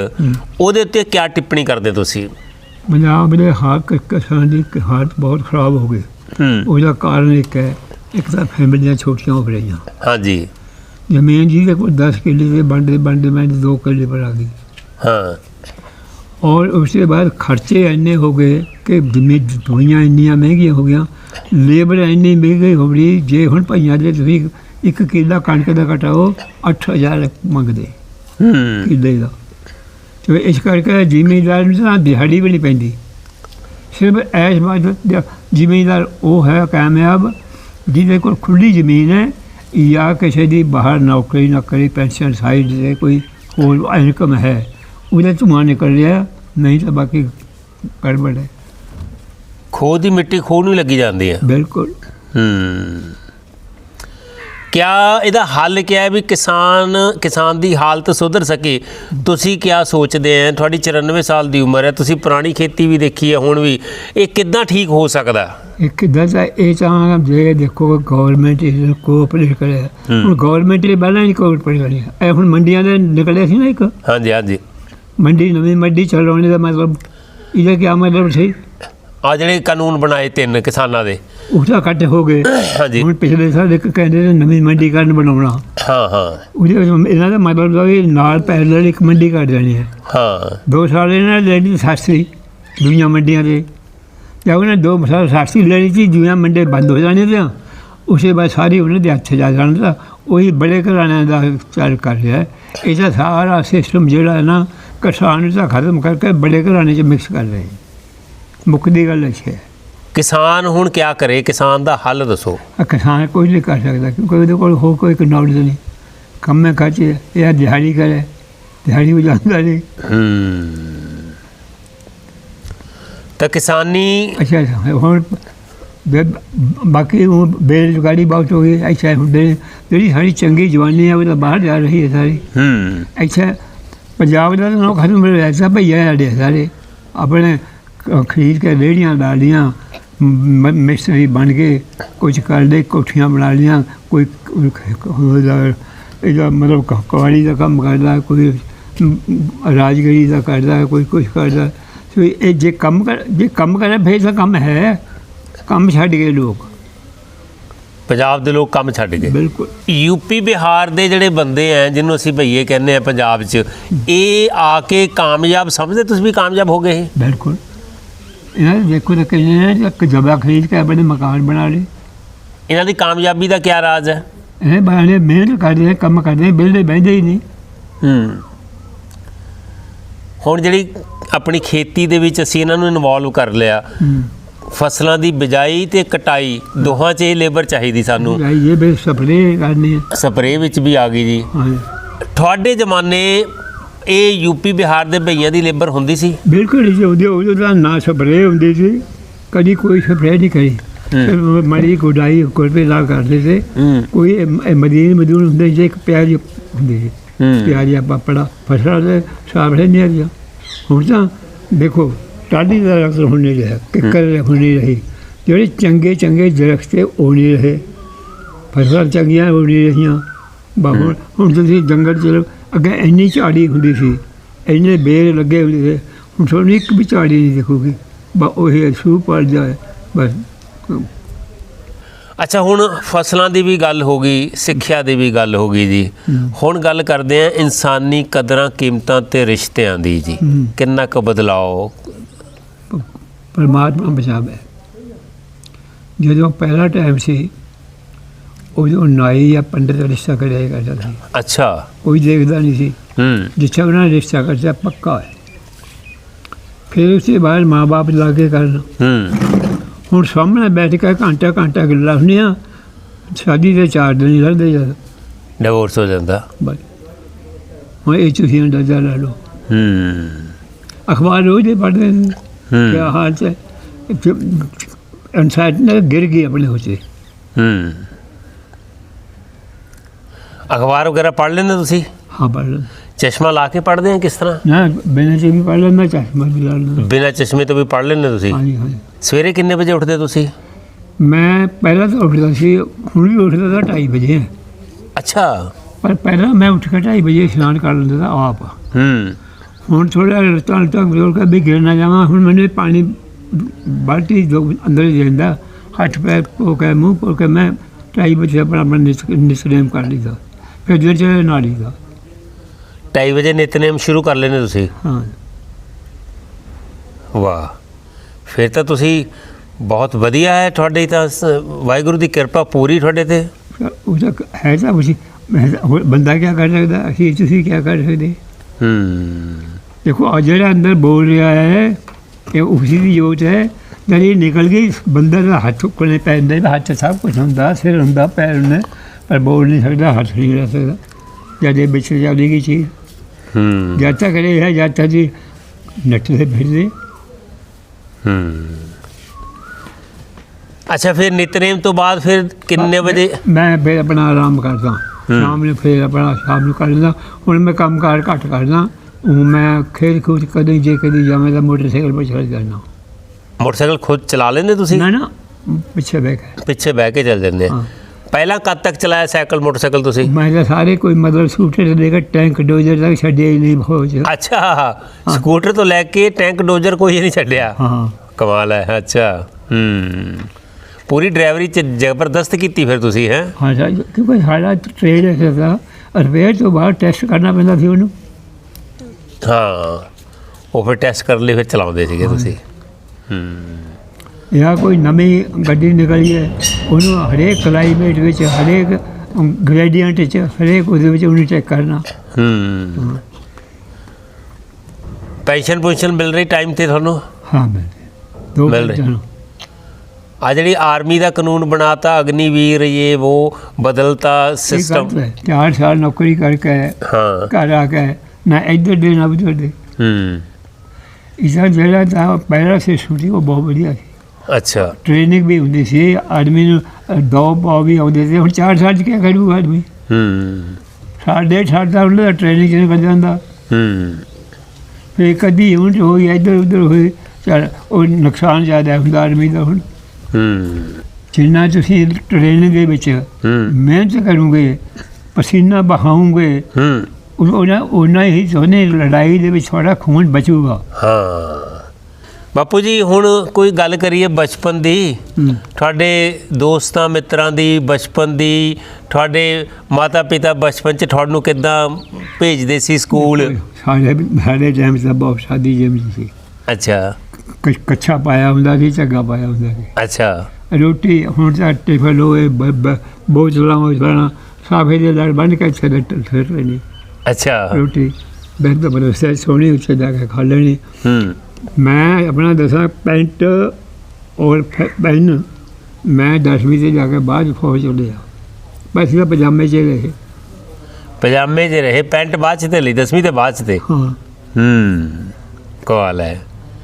A: ਉਹਦੇ ਉੱਤੇ ਕੀ ਟਿੱਪਣੀ ਕਰਦੇ ਤੁਸੀਂ?
B: ਪੰਜਾਬ ਦੇ ਹਾਕ ਕਿਸਾਨ ਦੀ ਹਾਲਤ ਬਹੁਤ ਖਰਾਬ ਹੋ ਗਈ। ਉਹਦਾ ਕਾਰਨ ਇੱਕ ਹੈ ਇੱਕ ਤਾਂ ਫੈਮਲੀਆਂ ਛੋਟੀਆਂ ਹੋ ਰਹੀਆਂ
A: ਹਾਂਜੀ।
B: ਜ਼ਮੀਨ ਜੀ ਦੇ ਕੋਈ 10 ਕਿੱਲੇ ਦੇ ਬੰਦੇ ਬੰਦੇ ਮੈਂ 2 ਕਿੱਲੇ ਬਣਾ ਗਈ।
A: ਹਾਂ।
B: ਔਰ ਉਸ ਤੋਂ ਬਾਅਦ ਖਰਚੇ ਇੰਨੇ ਹੋ ਗਏ ਕਿ ਜ਼ਮੀਨ ਦਵਾਈਆਂ ਇੰਨੀਆਂ ਮਹਿੰਗੀਆਂ ਹੋ ਗਈਆਂ ਲੇਬਰ ਇੰਨੀ ਮਹਿੰਗੀ ਹੋ ਰਹੀ ਜੇ ਹੁਣ ਭਈਆਂ ਦੇ ਤੁਸੀਂ ਇੱਕ ਕਿੱਲਾ ਕਣਕ ਦਾ ਕਟਾਓ 8000 ਮੰਗਦੇ।
A: ਹੂੰ।
B: ਕਿੱਲੇ ਦਾ। ਤੇ ਇਸ ਕਰਕੇ ਜ਼ਿਮੀਂਦਾਰ ਨੂੰ ਤਾਂ ਦਿਹਾੜੀ ਵੀ ਨਹੀਂ ਪੈਂਦੀ। ਸਿਰਫ ਐਸ ਬਾਤ ਜ਼ਿਮੀਂਦਾਰ ਉਹ ਹੈ ਕਾਮਯਾਬ ਜਿਹਦੇ ਕੋਲ ਖੁੱਲੀ ਜ਼ਮੀਨ ਹੈ ਜਾਂ ਕਿਸੇ ਦੀ ਬਾਹਰ ਨੌਕਰੀ ਨਾ ਕਰੀ ਪੈਨਸ਼ਨ ਸਾਈਡ ਤੇ ਕੋਈ ਹੋਰ ਇਨਕਮ ਹੈ ਉਹਦੇ ਧੂੰਆਂ ਨਿਕਲ ਰਿਹਾ ਨਹੀਂ ਤਾਂ ਬਾਕੀ ਗੜਬੜ ਹੈ।
A: ਖੋਹ ਦੀ ਮਿੱਟੀ ਖੋਹ ਨੂੰ ਲੱਗੀ ਜਾਂਦੀ ਹੈ।
B: ਬਿਲਕੁਲ।
A: ਹੂੰ। ਕਿਆ ਇਹਦਾ ਹੱਲ ਕਿਆ ਹੈ ਵੀ ਕਿਸਾਨ ਕਿਸਾਨ ਦੀ ਹਾਲਤ ਸੁਧਰ ਸਕੇ? ਤੁਸੀਂ ਕਿਆ ਸੋਚਦੇ ਆ? ਤੁਹਾਡੀ 94 ਸਾਲ ਦੀ ਉਮਰ ਹੈ ਤੁਸੀਂ ਪੁਰਾਣੀ ਖੇਤੀ ਵੀ ਦੇਖੀ ਹੈ ਹੁਣ ਵੀ। ਇਹ ਕਿੱਦਾਂ ਠੀਕ ਹੋ ਸਕਦਾ?
B: ਇੱਕ ਦਸਾ ਇਹ ਤਾਂ ਜੇ ਦੇਖੋ ਗਵਰਨਮੈਂਟ ਇਸ ਕੋਆਪਰੇਟ ਕਰੇ। ਹੁਣ ਗਵਰਨਮੈਂਟ ਨੇ ਪਹਿਲਾਂ ਹੀ ਕੋਆਪਰੇਟ ਕਰੀ ਇਹ ਹੁਣ ਮੰਡੀਆਂ ਦੇ ਨਿਕਲੇ ਸੀ ਨਾ ਇੱਕ?
A: ਹਾਂਜੀ ਹਾਂਜੀ।
B: ਮੰਡੀ ਨਵੀਂ ਮੰਡੀ ਚਲਾਉਣੇ ਦਾ ਮਤਲਬ ਇਹਦਾ ਕੀ ਮਤਲਬ ਸੀ?
A: ਆ ਜਿਹੜੇ ਕਾਨੂੰਨ ਬਣਾਏ ਤਿੰਨ ਕਿਸਾਨਾਂ ਦੇ
B: ਉਹਦਾ ਇਕੱਠੇ ਹੋ ਗਏ।
A: ਹਾਂਜੀ।
B: ਹੁਣ ਪਿਛਲੇ ਸਾਲ ਇੱਕ ਕਹਿੰਦੇ ਨੇ ਨਵੀਂ ਮੰਡੀ ਕਰਨ ਬਣਾਉਣਾ।
A: ਹਾਂ ਹਾਂ।
B: ਉਹਦੇ ਵਿੱਚ ਇਹਨਾਂ ਦਾ ਮਤਲਬ ਹੈ ਵੀ ਨਾਲ ਪੈਰਲਲ ਇੱਕ ਮੰਡੀ ਕਰ ਦੇਣੀ ਹੈ।
A: ਹਾਂ।
B: ਦੋ ਸਾਲ ਇਹਨਾਂ ਨੇ ਲੈਣੀ ਸਾਸਤਰੀ ਦੁਨੀਆਂ ਮੰਡੀਆਂ ਦੇ ਜਾਂ ਉਹਨੇ ਦੋ ਸਾਲ ਸਾਸਤਰੀ ਲੈਣੀ ਸੀ ਦੁਨੀਆਂ ਮੰਡੀ ਬੰਦ ਹੋ ਜਾਣੇ ਤੇ। ਉਸੇ ਬਾਅਦ ਸਾਰੀ ਉਹਨਾਂ ਦੇ ਹੱਥ ਜਾ ਜਾਣ ਦਾ। ਉਹੀ ਬੜੇ ਘਰਾਣਿਆਂ ਦਾ ਚਾਲ ਕਰ ਰਿਹਾ ਹੈ। ਇਹਦਾ ਸਾਰਾ ਸਿਸਟਮ ਜਿਹੜਾ ਹੈ ਨਾ ਕਿਸਾਨ ਦਾ ਖਤਮ ਕਰਕੇ ਬੜੇ ਘਰਾਣੇ 'ਚ ਮਿਕਸ ਕਰ ਰਹੇ ਮੁੱਕਦੀ ਗੱਲ ਇਹ ਹੈ।
A: ਕਿਸਾਨ ਹੁਣ ਕਿਆ ਕਰੇ? ਕਿਸਾਨ ਦਾ ਹੱਲ ਦੱਸੋ।
B: ਆ ਕਿਸਾਨ ਕੋਈ ਨਹੀਂ ਕਰ ਸਕਦਾ ਕਿਉਂਕਿ ਉਹਦੇ ਕੋਲ ਹੋ ਕੋਈ ਨੌਲੇਜ ਨਹੀਂ। ਕੰਮ ਖਾਚੇ ਇਹ ਦਿਹਾੜੀ ਕਰੇ ਦਿਹਾੜੀ ਹੋ ਜਾਂਦਾ ਨਹੀਂ
A: ਹੂੰ। ਤਾਂ ਕਿਸਾਨੀ
B: ਅੱਛਾ ਅੱਛਾ ਹੁਣ ਬੇ- ਬਾਕੀ ਉਹ ਬੇਰੁਜ਼ਗਾਰੀ ਬਹੁਤ ਹੋ ਗਈ ਅੱਛਾ ਹੁੰਦੇ ਜਿਹੜੀ ਸਾਡੀ ਚੰਗੀ ਜਵਾਨੀ ਹੈ ਉਹ ਤਾਂ ਬਾਹਰ ਜਾ ਰਹੀ ਹੈ ਸਾਰੀ।
A: ਹੂੰ।
B: ਅੱਛਾ ਪੰਜਾਬ ਦਾ ਤਾਂ ਖਤਮ ਹੋ ਰਿਹਾ ਸਭ ਭਈਆ ਸਾਡੇ ਸਾਰੇ ਆਪਣੇ ਕ- ਖਰੀਦ ਕੇ ਰੇਹੜੀਆਂ ਲਾ ਲੀਆਂ ਮ- ਮਿਸਤਰੀ ਬਣ ਕੇ ਕੁਝ ਕਰਦੇ ਕੋਠੀਆਂ ਬਣਾ ਲੀਆਂ ਕੋਈ ਇਹਦਾ ਮਤਲਬ ਕ- ਕਵਾੜੀ ਦਾ ਕੰਮ ਕਰਦਾ ਕੋਈ ਰਾਜਗਰੀ ਦਾ ਕਰਦਾ ਕੋਈ ਕੁਝ ਕਰਦਾ। ਸੋ ਇਹ ਜੇ ਕੰਮ ਕਰ ਜੇ ਕੰਮ ਕਰੇ ਫਿਰ ਤਾਂ ਕੰਮ ਹੈ। ਕੰਮ ਛੱਡ ਗਏ ਲੋਕ।
A: ਪੰਜਾਬ ਦੇ ਲੋਕ ਕੰਮ ਛੱਡ ਗਏ।
B: ਬਿਲਕੁਲ।
A: ਯੂਪੀ ਬਿਹਾਰ ਦੇ ਜਿਹੜੇ ਬੰਦੇ ਆ ਜਿਹਨੂੰ ਅਸੀਂ ਭਈਏ ਕਹਿੰਦੇ ਆ ਪੰਜਾਬ 'ਚ ਇਹ ਆ ਕੇ ਕਾਮਯਾਬ ਸਮਝਦੇ? ਤੁਸੀਂ ਵੀ ਕਾਮਯਾਬ ਹੋ ਗਏ?
B: ਬਿਲਕੁਲ। ਇਹਨਾਂ ਦੇ ਦੇਖੋ ਤਾਂ ਕਹਿੰਦੇ ਨੇ ਇੱਕ ਜਗ੍ਹਾ ਖਰੀਦ ਕੇ ਆਪਣੇ ਮਕਾਨ ਬਣਾ ਲਏ।
A: ਇਹਨਾਂ ਦੀ ਕਾਮਯਾਬੀ ਦਾ ਕੀ ਰਾਜ਼ ਹੈ?
B: ਇਹ ਬਾਣੇ ਮਿਹਨਤ ਕਰਦੇ ਨੇ ਕੰਮ ਕਰਦੇ ਨੇ ਬਿਲਡੇ ਬਹਿੰਦੇ ਹੀ ਨਹੀਂ।
A: ਹੂੰ। ਹੁਣ ਜਿਹੜੀ ਆਪਣੀ ਖੇਤੀ ਦੇ ਵਿੱਚ ਅਸੀਂ ਇਹਨਾਂ ਨੂੰ ਇਨਵੋਲਵ ਕਰ ਲਿਆ ਫਸਲਾਂ ਦੀ ਬਿਜਾਈ ਤੇ ਕਟਾਈ ਦੋਹਾਂ 'ਚ ਇਹ ਲੇਬਰ ਚਾਹੀਦੀ ਸਾਨੂੰ।
B: ਇਹ ਬੇ ਸਪਰੇ ਕਰਨੇ ਆ।
A: ਸਪਰੇਅ ਵਿੱਚ ਵੀ ਆ ਗਈ ਜੀ। ਤੁਹਾਡੇ ਜ਼ਮਾਨੇ ਇਹ ਯੂਪੀ ਬਿਹਾਰ ਦੇ ਭਈਆਂ ਦੀ ਲੇਬਰ ਹੁੰਦੀ ਸੀ?
B: ਬਿਲਕੁਲ ਸੀ ਉਹਦੇ ਉਹਦੇ ਨਾ ਸਪਰੇ ਹੁੰਦੀ ਸੀ। ਕਦੀ ਕੋਈ ਸਪਰੇ ਨਹੀਂ ਕਰੀ। ਮੜੀ ਗੁਡਾਈ ਕੋਲਪੇ ਲਾ ਕਰਦੇ ਸੀ। ਕੋਈ ਮਦੀਨ ਮਦੂਨ ਹੁੰਦੇ ਸੀ ਇੱਕ ਪਿਆਜ਼ ਹੁੰਦੇ ਸੀ। ਪਿਆਜ਼ ਆ ਪਾਪੜਾ ਫਸਲਾਂ ਦੇ ਸਾਹਮਣੇ ਨਹੀਂ ਆ ਗਿਆ ਹੁਣ ਤਾਂ ਦੇਖੋ ਟਾਲੀ ਦਾ ਰਕਤ ਹੁਣ ਰਿਹਾ ਕਿੱਕਰ ਹੁਣ ਰਹੀ। ਜਿਹੜੇ ਚੰਗੇ ਚੰਗੇ ਦਰਖਤ ਨਹੀਂ ਰਹੇ। ਫਸਲਾਂ ਚੰਗੀਆਂ ਹੋ ਨਹੀਂ ਰਹੀਆਂ। ਬਾ ਹੁਣ ਹੁਣ ਤੁਸੀਂ ਜੰਗਲ ਚ ਲਓ, ਅੱਗੇ ਇੰਨੀ ਝਾੜੀ ਹੁੰਦੀ ਸੀ ਇੰਨੇ ਬੇਰ ਲੱਗੇ ਹੁੰਦੇ ਸੀ ਹੁਣ ਤੁਹਾਨੂੰ ਇੱਕ ਵੀ ਝਾੜੀ ਨਹੀਂ ਦਿਖੂਗੀ ਬਾ ਉਹ ਸੂ ਪੜ ਜਾਏ ਬਸ।
A: ਅੱਛਾ ਹੁਣ ਫਸਲਾਂ ਦੀ ਵੀ ਗੱਲ ਹੋ ਗਈ ਸਿੱਖਿਆ ਦੀ ਵੀ ਗੱਲ ਹੋ ਗਈ ਜੀ। ਹੁਣ ਗੱਲ ਕਰਦੇ ਆ ਇਨਸਾਨੀ ਕਦਰਾਂ ਕੀਮਤਾਂ ਤੇ ਰਿਸ਼ਤਿਆਂ ਦੀ ਜੀ। ਕਿੰਨਾ ਕੁ ਬਦਲਾਅ
B: ਪ- ਪਰਮਾਤਮਾ ਬਚਾਵੇ ਜਦੋਂ ਪਹਿਲਾ ਟਾਈਮ ਸੀ ਉਦੋਂ ਨਾਈ ਜਾਂ ਪੰਡਿਤ ਦਾ ਰਿਸ਼ਤਾ ਕਰਿਆ ਕਰਦਾ ਸੀ।
A: ਅੱਛਾ।
B: ਕੋਈ ਦੇਖਦਾ ਨਹੀਂ ਸੀ।
A: ਹੂੰ।
B: ਜਿੱਥੇ ਉਹਨਾਂ ਨੇ ਰਿਸ਼ਤਾ ਕਰਤਾ ਪੱਕਾ ਹੈ। ਫਿਰ ਉਸੇ ਬਾਅਦ ਮਾਂ-ਬਾਪ ਲਾ ਕੇ ਕਰਨ।
A: ਹੂੰ।
B: ਹੁਣ ਸਾਹਮਣੇ ਬੈਠ ਕੇ ਘੰਟਾ ਘੰਟਾ ਗੱਲਾਂ ਹੁੰਦੀਆਂ ਸ਼ਾਦੀ ਦੇ ਚਾਰ ਦਿਨ ਹੀ ਰਹਿੰਦੇ ਜਦ
A: ਡਿਵੋਰਸ ਹੋ ਜਾਂਦਾ।
B: ਬਸ। ਹੁਣ ਇਹ ਤੁਸੀਂ ਅੰਦਾਜ਼ਾ ਲਾ ਲਓ।
A: ਹੂੰ।
B: ਅਖਬਾਰ ਰੋਜ਼ ਹੀ ਪੜ੍ਹਦੇ ਨੇ।
A: ਹੂੰ।
B: ਕਿਆ ਹਾਲ ਹੈ ਇਨਸਾਈਟ ਨੇ ਗਿਰ ਗਈ ਆਪਣੇ ਹੋਤੇ
A: ਹੂੰ। ਅਖਬਾਰ ਵਗੈਰਾ ਪੜ੍ਹ ਲੈਂਦੇ ਤੁਸੀਂ?
B: ਹਾਂ ਪੜ੍ਹ ਲੈਂਦੇ।
A: ਚਸ਼ਮਾ ਲਾ ਕੇ ਪੜ੍ਹਦੇ ਆ ਕਿਸ ਤਰ੍ਹਾਂ?
B: ਨਾ ਬਿਨਾਂ ਚ ਵੀ ਪੜ੍ਹ ਲੈਂਦਾ ਚਸ਼ਮਾ ਵੀ ਲਾ ਲੈਂਦਾ।
A: ਬਿਨਾਂ ਚਸ਼ਮੇ ਤੋਂ ਵੀ ਪੜ੍ਹ ਲੈਂਦੇ ਤੁਸੀਂ?
B: ਹਾਂਜੀ ਹਾਂਜੀ।
A: ਸਵੇਰੇ ਕਿੰਨੇ ਵਜੇ ਉੱਠਦੇ ਤੁਸੀਂ?
B: ਮੈਂ ਪਹਿਲਾਂ ਤਾਂ ਉੱਠਦਾ ਸੀ ਹੁਣ ਵੀ ਉੱਠਦਾ ਤਾਂ 2:30 ਵਜੇ
A: ਅੱਛਾ।
B: ਪਰ ਪਹਿਲਾਂ ਮੈਂ ਉੱਠ ਕੇ 2:30 ਵਜੇ ਇਸ਼ਨਾਨ ਕਰ ਲੈਂਦਾ ਤਾਂ ਆਪ।
A: ਹੂੰ।
B: ਹੁਣ ਥੋੜਾ ਰਸਤਾ ਤੱਕ ਜੋੜ ਕੇ ਵੀ ਗਿਰ ਨਾ ਜਾਵਾਂ ਹੁਣ ਮੈਨੂੰ ਪਾਣੀ ਬਾਲਟੀ ਜੋ ਅੰਦਰ ਜਾਂਦਾ ਹੱਥ ਪੈਰ ਧੋ ਕੇ ਮੂੰਹ ਧੋ ਕੇ ਮੈਂ 2:30 ਵਜੇ ਆਪਣਾ ਆਪਣਾ ਨਿਸ- ਨਿਸਰੇਮ ਕਰ ਲਈਦਾ। ਫਿਰ ਜੇ ਚਲੇ ਨਾਲੀ ਦਾ
A: 2:30 ਵਜੇ ਨਿਤਨੇਮ ਸ਼ੁਰੂ ਕਰ ਲੈਂਦੇ ਤੁਸੀਂ?
B: ਹਾਂ।
A: ਵਾਹ। ਫਿਰ ਤਾਂ ਤੁਸੀਂ ਬਹੁਤ ਵਧੀਆ ਹੈ ਤੁਹਾਡੀ ਤਾਂ ਸ- ਵਾਹਿਗੁਰੂ ਦੀ ਕਿਰਪਾ ਪੂਰੀ ਤੁਹਾਡੇ ਤੇ।
B: ਫਿਰ ਉਹ ਤਾਂ ਹੈ ਤਾਂ ਉਸੇ ਮੈਂ ਤਾਂ ਹੋਰ ਬੰਦਾ ਕੀ ਕਰ ਸਕਦਾ? ਅਸੀਂ ਤੁਸੀਂ ਕੀ ਕਰ ਸਕਦੇ?
A: ਹੂੰ।
B: ਦੇਖੋ ਆ ਜਿਹੜਾ ਅੰਦਰ ਬੋਲ ਰਿਹਾ ਹੈ ਇਹ ਉਸੇ ਦੀ ਜੋਤ ਹੈ। ਜਦ ਇਹ ਨਿਕਲ ਗਈ ਬੰਦਾ ਦਾ ਹੱਥ ਕੋਲੇ ਪੈਂਦਾ ਹੈ ਹੱਥ 'ਚ ਸਭ ਕੁਝ ਹੁੰਦਾ ਸਿਰ ਹੁੰਦਾ ਪੈਰ ਹੁੰਦੇ। ਪਰ ਬੋਲ ਨਹੀਂ ਸਕਦਾ ਹੱਥ ਨਹੀਂ ਰਹਿ ਸਕਦਾ। ਜਦ ਇਹ ਵਿਛੜ ਜਾਂਦੀ ਗਈ ਚੀਜ਼?
A: ਹੂੰ।
B: ਜਦ ਤੱਕ ਇਹ ਹੈ ਜਦ ਤੱਕ ਜੀ ਨੱਠਦੇ ਫਿਰਦੇ।
A: ਹੂੰ। ਅੱਛਾ ਫਿਰ ਨਿਤਨੇਮ ਤੋਂ ਬਾਅਦ ਫਿਰ ਕਿੰਨੇ ਵਜੇ?
B: ਮੈਂ ਫਿਰ ਆਪਣਾ ਆਰਾਮ ਕਰਦਾ। ਸ਼ਾਮ ਨੂੰ ਫਿਰ ਆਪਣਾ ਸ਼ਾਮ ਨੂੰ ਕਰ ਲੈਂਦਾ। ਹੁਣ ਮੈਂ ਕੰਮ ਕਾਰ ਘੱਟ ਕਰਦਾ। ਹੁਣ ਮੈਂ ਖੇਡ ਖੂਦ ਕਦੇ ਜੇ ਕਦੀ ਜਾਵੇਂ ਤਾਂ ਮੋਟਰਸਾਈਕਲ 'ਤੇ ਚੜ ਜਾਣਾ
A: ਮੋਟਰਸਾਈਕਲ ਖੁਦ ਚਲਾ ਲੈਂਦੇ ਤੁਸੀਂ?
B: ਨਾ ਨਾ ਪਿੱਛੇ ਬਹਿ ਕੇ।
A: ਪਿੱਛੇ ਬਹਿ ਕੇ ਚੱਲ ਜਾਂਦੇ ਆ।
B: ਹਾਂ।
A: ਪਹਿਲਾਂ ਕਦ ਤੱਕ ਚਲਾਇਆ ਸਾਈਕਲ ਮੋਟਰਸਾਈਕਲ ਤੁਸੀਂ?
B: ਮੈਂ ਤਾਂ ਸਾਰੇ ਕੋਈ ਮਤਲਬ ਸਕੂਟਰ ਤੇ ਲੈ ਕੇ ਟੈਂਕ ਡੋਜ਼ਰ ਤੱਕ ਛੱਡਿਆ ਹੀ ਨਹੀਂ ਫੌਜ।
A: ਅੱਛਾ ਸਕੂਟਰ ਤੋਂ ਲੈ ਕੇ ਟੈਂਕ ਡੋਜ਼ਰ ਕੋਈ ਨਹੀਂ ਛੱਡਿਆ?
B: ਹਾਂ।
A: ਕਮਾਲ ਹੈ ਅੱਛਾ। ਹੂੰ। ਪੂਰੀ ਡਰਾਈਵਰੀ ਚ ਜ਼ਬਰਦਸਤ ਕੀਤੀ ਫਿਰ ਤੁਸੀਂ ਹੈ?
B: ਹਾਂ ਸਰ ਕਿਉਂਕਿ ਸਾਡਾ ਟ੍ਰੇਡ ਹੈ ਦਾ ਰਿਪੇਅਰ ਤੋਂ ਬਾਅਦ ਟੈਸਟ ਕਰਨਾ ਪੈਂਦਾ ਸੀ ਉਹਨੂੰ।
A: ਹਾਂ। ਉਹ ਫਿਰ ਟੈਸਟ ਕਰਨ ਲਈ ਫਿਰ ਚਲਾਉਂਦੇ ਸੀਗੇ ਤੁਸੀਂ। ਹੂੰ।
B: ਜਾਂ ਕੋਈ ਨਵੀਂ ਗੱਡੀ ਨਿਕਲੀ ਹੈ ਉਹਨੂੰ ਹਰੇਕ ਕਲਾਈਮੇਟ ਵਿੱਚ ਹਰੇਕ ਗ੍ਰੇਡੀਅੰਟ ਵਿੱਚ ਹਰੇਕ ਉਹਦੇ ਵਿੱਚ ਉਹਨੂੰ ਚੈੱਕ ਕਰਨਾ।
A: ਹੂੰ। ਪੈਨਸ਼ਨ ਪੁਨਸ਼ਨ ਮਿਲ ਰਹੀ ਟਾਈਮ ਤੇ ਤੁਹਾਨੂੰ?
B: ਹਾਂ ਮਿਲ ਦੋ
A: ਮਿਲ ਰਹੀ। ਆ ਜਿਹੜੀ ਆਰਮੀ ਦਾ ਕਾਨੂੰਨ ਬਣਾਤਾ ਅਗਨੀਵੀਰ ਇਹ ਉਹ ਬਦਲਤਾ ਸਿਸਟਮ
B: ਗਲਤ ਹੈ। ਚਾਰ ਸਾਲ ਨੌਕਰੀ ਕਰਕੇ
A: ਹਾਂ।
B: ਘਰ ਆ ਕੇ ਨਾ ਇੱਧਰ ਦੇ ਨਾ ਉੱਧਰ ਦੇ।
A: ਹੂੰ।
B: ਇਸਾ ਜਿਹੜਾ ਤਾਂ ਪਹਿਲਾ ਸੀ ਉਹ ਬਹੁਤ ਵਧੀਆ ਸੀ।
A: ਅੱਛਾ।
B: ਟ੍ਰੇਨਿੰਗ ਵੀ ਹੁੰਦੀ ਸੀ ਆਦਮੀ ਨੂੰ ਦੋ ਪਾਉ ਵੀ ਆਉਂਦੇ ਸੀ ਹੁਣ ਚਾਰ ਸਾਲ ਚ ਕੀ ਕਰੂਗਾ ਆਦਮੀ
A: ਹੂੰ।
B: ਸਾਲ ਡੇਢ ਸਾਲ ਦਾ ਉਹਨਾਂ ਦਾ ਟ੍ਰੇਨਿੰਗ ਚ ਨਿਕਲ ਜਾਂਦਾ
A: ਹੂੰ।
B: ਫਿਰ ਕਦੀ ਉਂਝ ਹੋਈ ਇੱਧਰ ਉੱਧਰ ਹੋਈ ਚਲ ਉਹ ਨੁਕਸਾਨ ਜ਼ਿਆਦਾ ਹੁੰਦਾ ਆਦਮੀ ਦਾ ਹੁਣ।
A: ਹੂੰ।
B: ਜਿੰਨਾ ਤੁਸੀਂ ਟ੍ਰੇਨਿੰਗ ਦੇ ਵਿੱਚ ਮਿਹਨਤ ਕਰੋਗੇ ਪਸੀਨਾ ਬਹਾਓਗੇ
A: ਹੂੰ।
B: ਉਹਨਾਂ ਉਹਨਾਂ ਹੀ ਸੋਨੇ ਲੜਾਈ ਦੇ ਵਿੱਚ ਤੁਹਾਡਾ ਖੂਨ ਬਚੂਗਾ।
A: ਹਾਂ। ਬਾਪੂ ਜੀ ਹੁਣ ਕੋਈ ਗੱਲ ਕਰੀਏ ਬਚਪਨ ਦੀ। ਤੁਹਾਡੇ ਦੋਸਤਾਂ ਮਿੱਤਰਾਂ ਦੀ ਬਚਪਨ ਦੀ ਤੁਹਾਡੇ ਮਾਤਾ ਪਿਤਾ ਬਚਪਨ ਚ ਤੁਹਾਨੂੰ ਕਿੱਦਾਂ ਭੇਜਦੇ ਸੀ ਸਕੂਲ?
B: ਸਾਡੇ ਸਾਡੇ ਤਾਂ ਬਹੁਤ ਸ਼ਾਦੀ ਜਿਮ ਸੀ।
A: ਅੱਛਾ।
B: ਕ- ਕੱਛਾ ਪਾਇਆ ਹੁੰਦਾ ਸੀ ਝੱਗਾ ਪਾਇਆ ਹੁੰਦਾ ਸੀ।
A: ਅੱਛਾ।
B: ਰੋਟੀ ਹੁਣ ਤਾਂ ਟਿਫਲ ਹੋਏ ਬ- ਬ- ਬੋਤਲਾਂ ਹੋ ਜਾਣਾ ਸਾਫੇ ਦੇ ਲੜ ਬਣ ਕੇ ਛੱਡ ਫਿਰ ਲੈਣੀ।
A: ਅੱਛਾ।
B: ਰੋਟੀ ਬੈਠ ਤਾਂ ਬੜੇ ਸੇ ਸੋਹਣੀ ਉੱਚੇ ਜਾ ਕੇ ਖਾ ਲੈਣੀ।
A: ਹੂੰ।
B: ਮੈਂ ਆਪਣਾ ਦਸਾਂ ਪੈਂਟ ਔਰ ਫ- ਪੈਨ ਮੈਂ ਦਸਵੀਂ ਤੇ ਜਾ ਕੇ ਬਾਅਦ ਫੌਜ ਚਲੇ ਆ ਬਸ ਇਹ ਪਜਾਮੇ ਚ ਰਹੇ
A: ਪਜਾਮੇ 'ਚ ਰਹੇ ਪੈਂਟ ਬਾਅਦ 'ਚ ਤੇ ਲਈ 10ਵੀਂ ਤੇ ਬਾਅਦ 'ਚ ਤੇ
B: ਹਾਂ
A: ਹੂੰ ਕਮਾਲ ਹੈ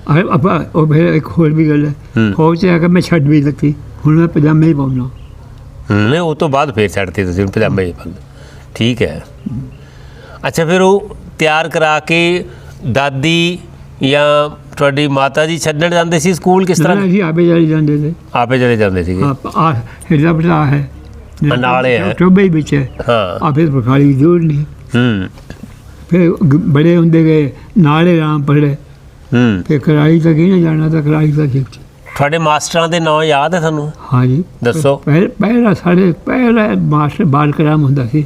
B: ਆ ਆਪਾਂ ਉਹ ਫਿਰ ਇੱਕ ਹੋਰ ਵੀ ਗੱਲ ਹੈ
A: ਹੂੰ।
B: ਫੌਜ ਚ ਆ ਕੇ ਮੈਂ ਛੱਡ ਵੀ ਦਿੱਤੀ ਹੁਣ ਮੈਂ ਪਜਾਮੇ ਹੀ ਪਾਉਣਾ
A: ਹੂੰ, ਨਹੀਂ ਉਹ ਤੋਂ ਬਾਅਦ ਫੇਰ ਛੱਡਤੇ ਤੁਸੀਂ ਪਜਾਮੇ 'ਚ ਬੰਦ ਠੀਕ ਹੈ ਅੱਛਾ ਫਿਰ ਉਹ ਤਿਆਰ ਕਰਾ ਕੇ ਦਾਦੀ ਜਾਂ ਤੁਹਾਡੀ ਮਾਤਾ ਜੀ ਛੱਡਣ ਜਾਂਦੇ ਸੀ ਸਕੂਲ ਕਿਸ ਤਰ੍ਹਾਂ?
B: ਅਸੀਂ ਆਪੇ ਚਲੇ ਜਾਂਦੇ ਤੇ
A: ਆਪੇ ਚਲੇ ਜਾਂਦੇ ਸੀਗੇ।
B: ਆ ਹਿਰਦਾ ਬਟਾ ਹੈ।
A: ਨਾਲੇ ਹੈ।
B: ਟੋਬੇ ਵਿੱਚ ਹੈ।
A: ਹਾਂ।
B: ਆ ਫਿਰ ਬਖਾਲੀ ਦੀ ਜ਼ਰੂਰ ਨਹੀਂ।
A: ਹੂੰ।
B: ਫਿਰ ਬੜੇ ਹੁੰਦੇ ਗਏ ਨਾਲੇ ਰਾਮ ਪੜ੍ਹੇ।
A: ਹੂੰ।
B: ਫਿਰ ਕਰਾਈ ਤੱਕ ਹੀ ਨਾ ਜਾਣਾ ਤਾਂ ਕਰਾਈ ਤੱਕ ਹੀ
A: ਤੁਹਾਡੇ ਮਾਸਟਰਾਂ ਦੇ ਨਾਂ ਯਾਦ ਹੈ ਤੁਹਾਨੂੰ?
B: ਹਾਂ ਜੀ।
A: ਦੱਸੋ।
B: ਪਹਿ- ਪਹਿਲਾ ਸਾਡੇ ਪਹਿਲਾ ਮਾਸਟਰ ਬਾਲ ਕਰਾਮ ਹੁੰਦਾ ਸੀ।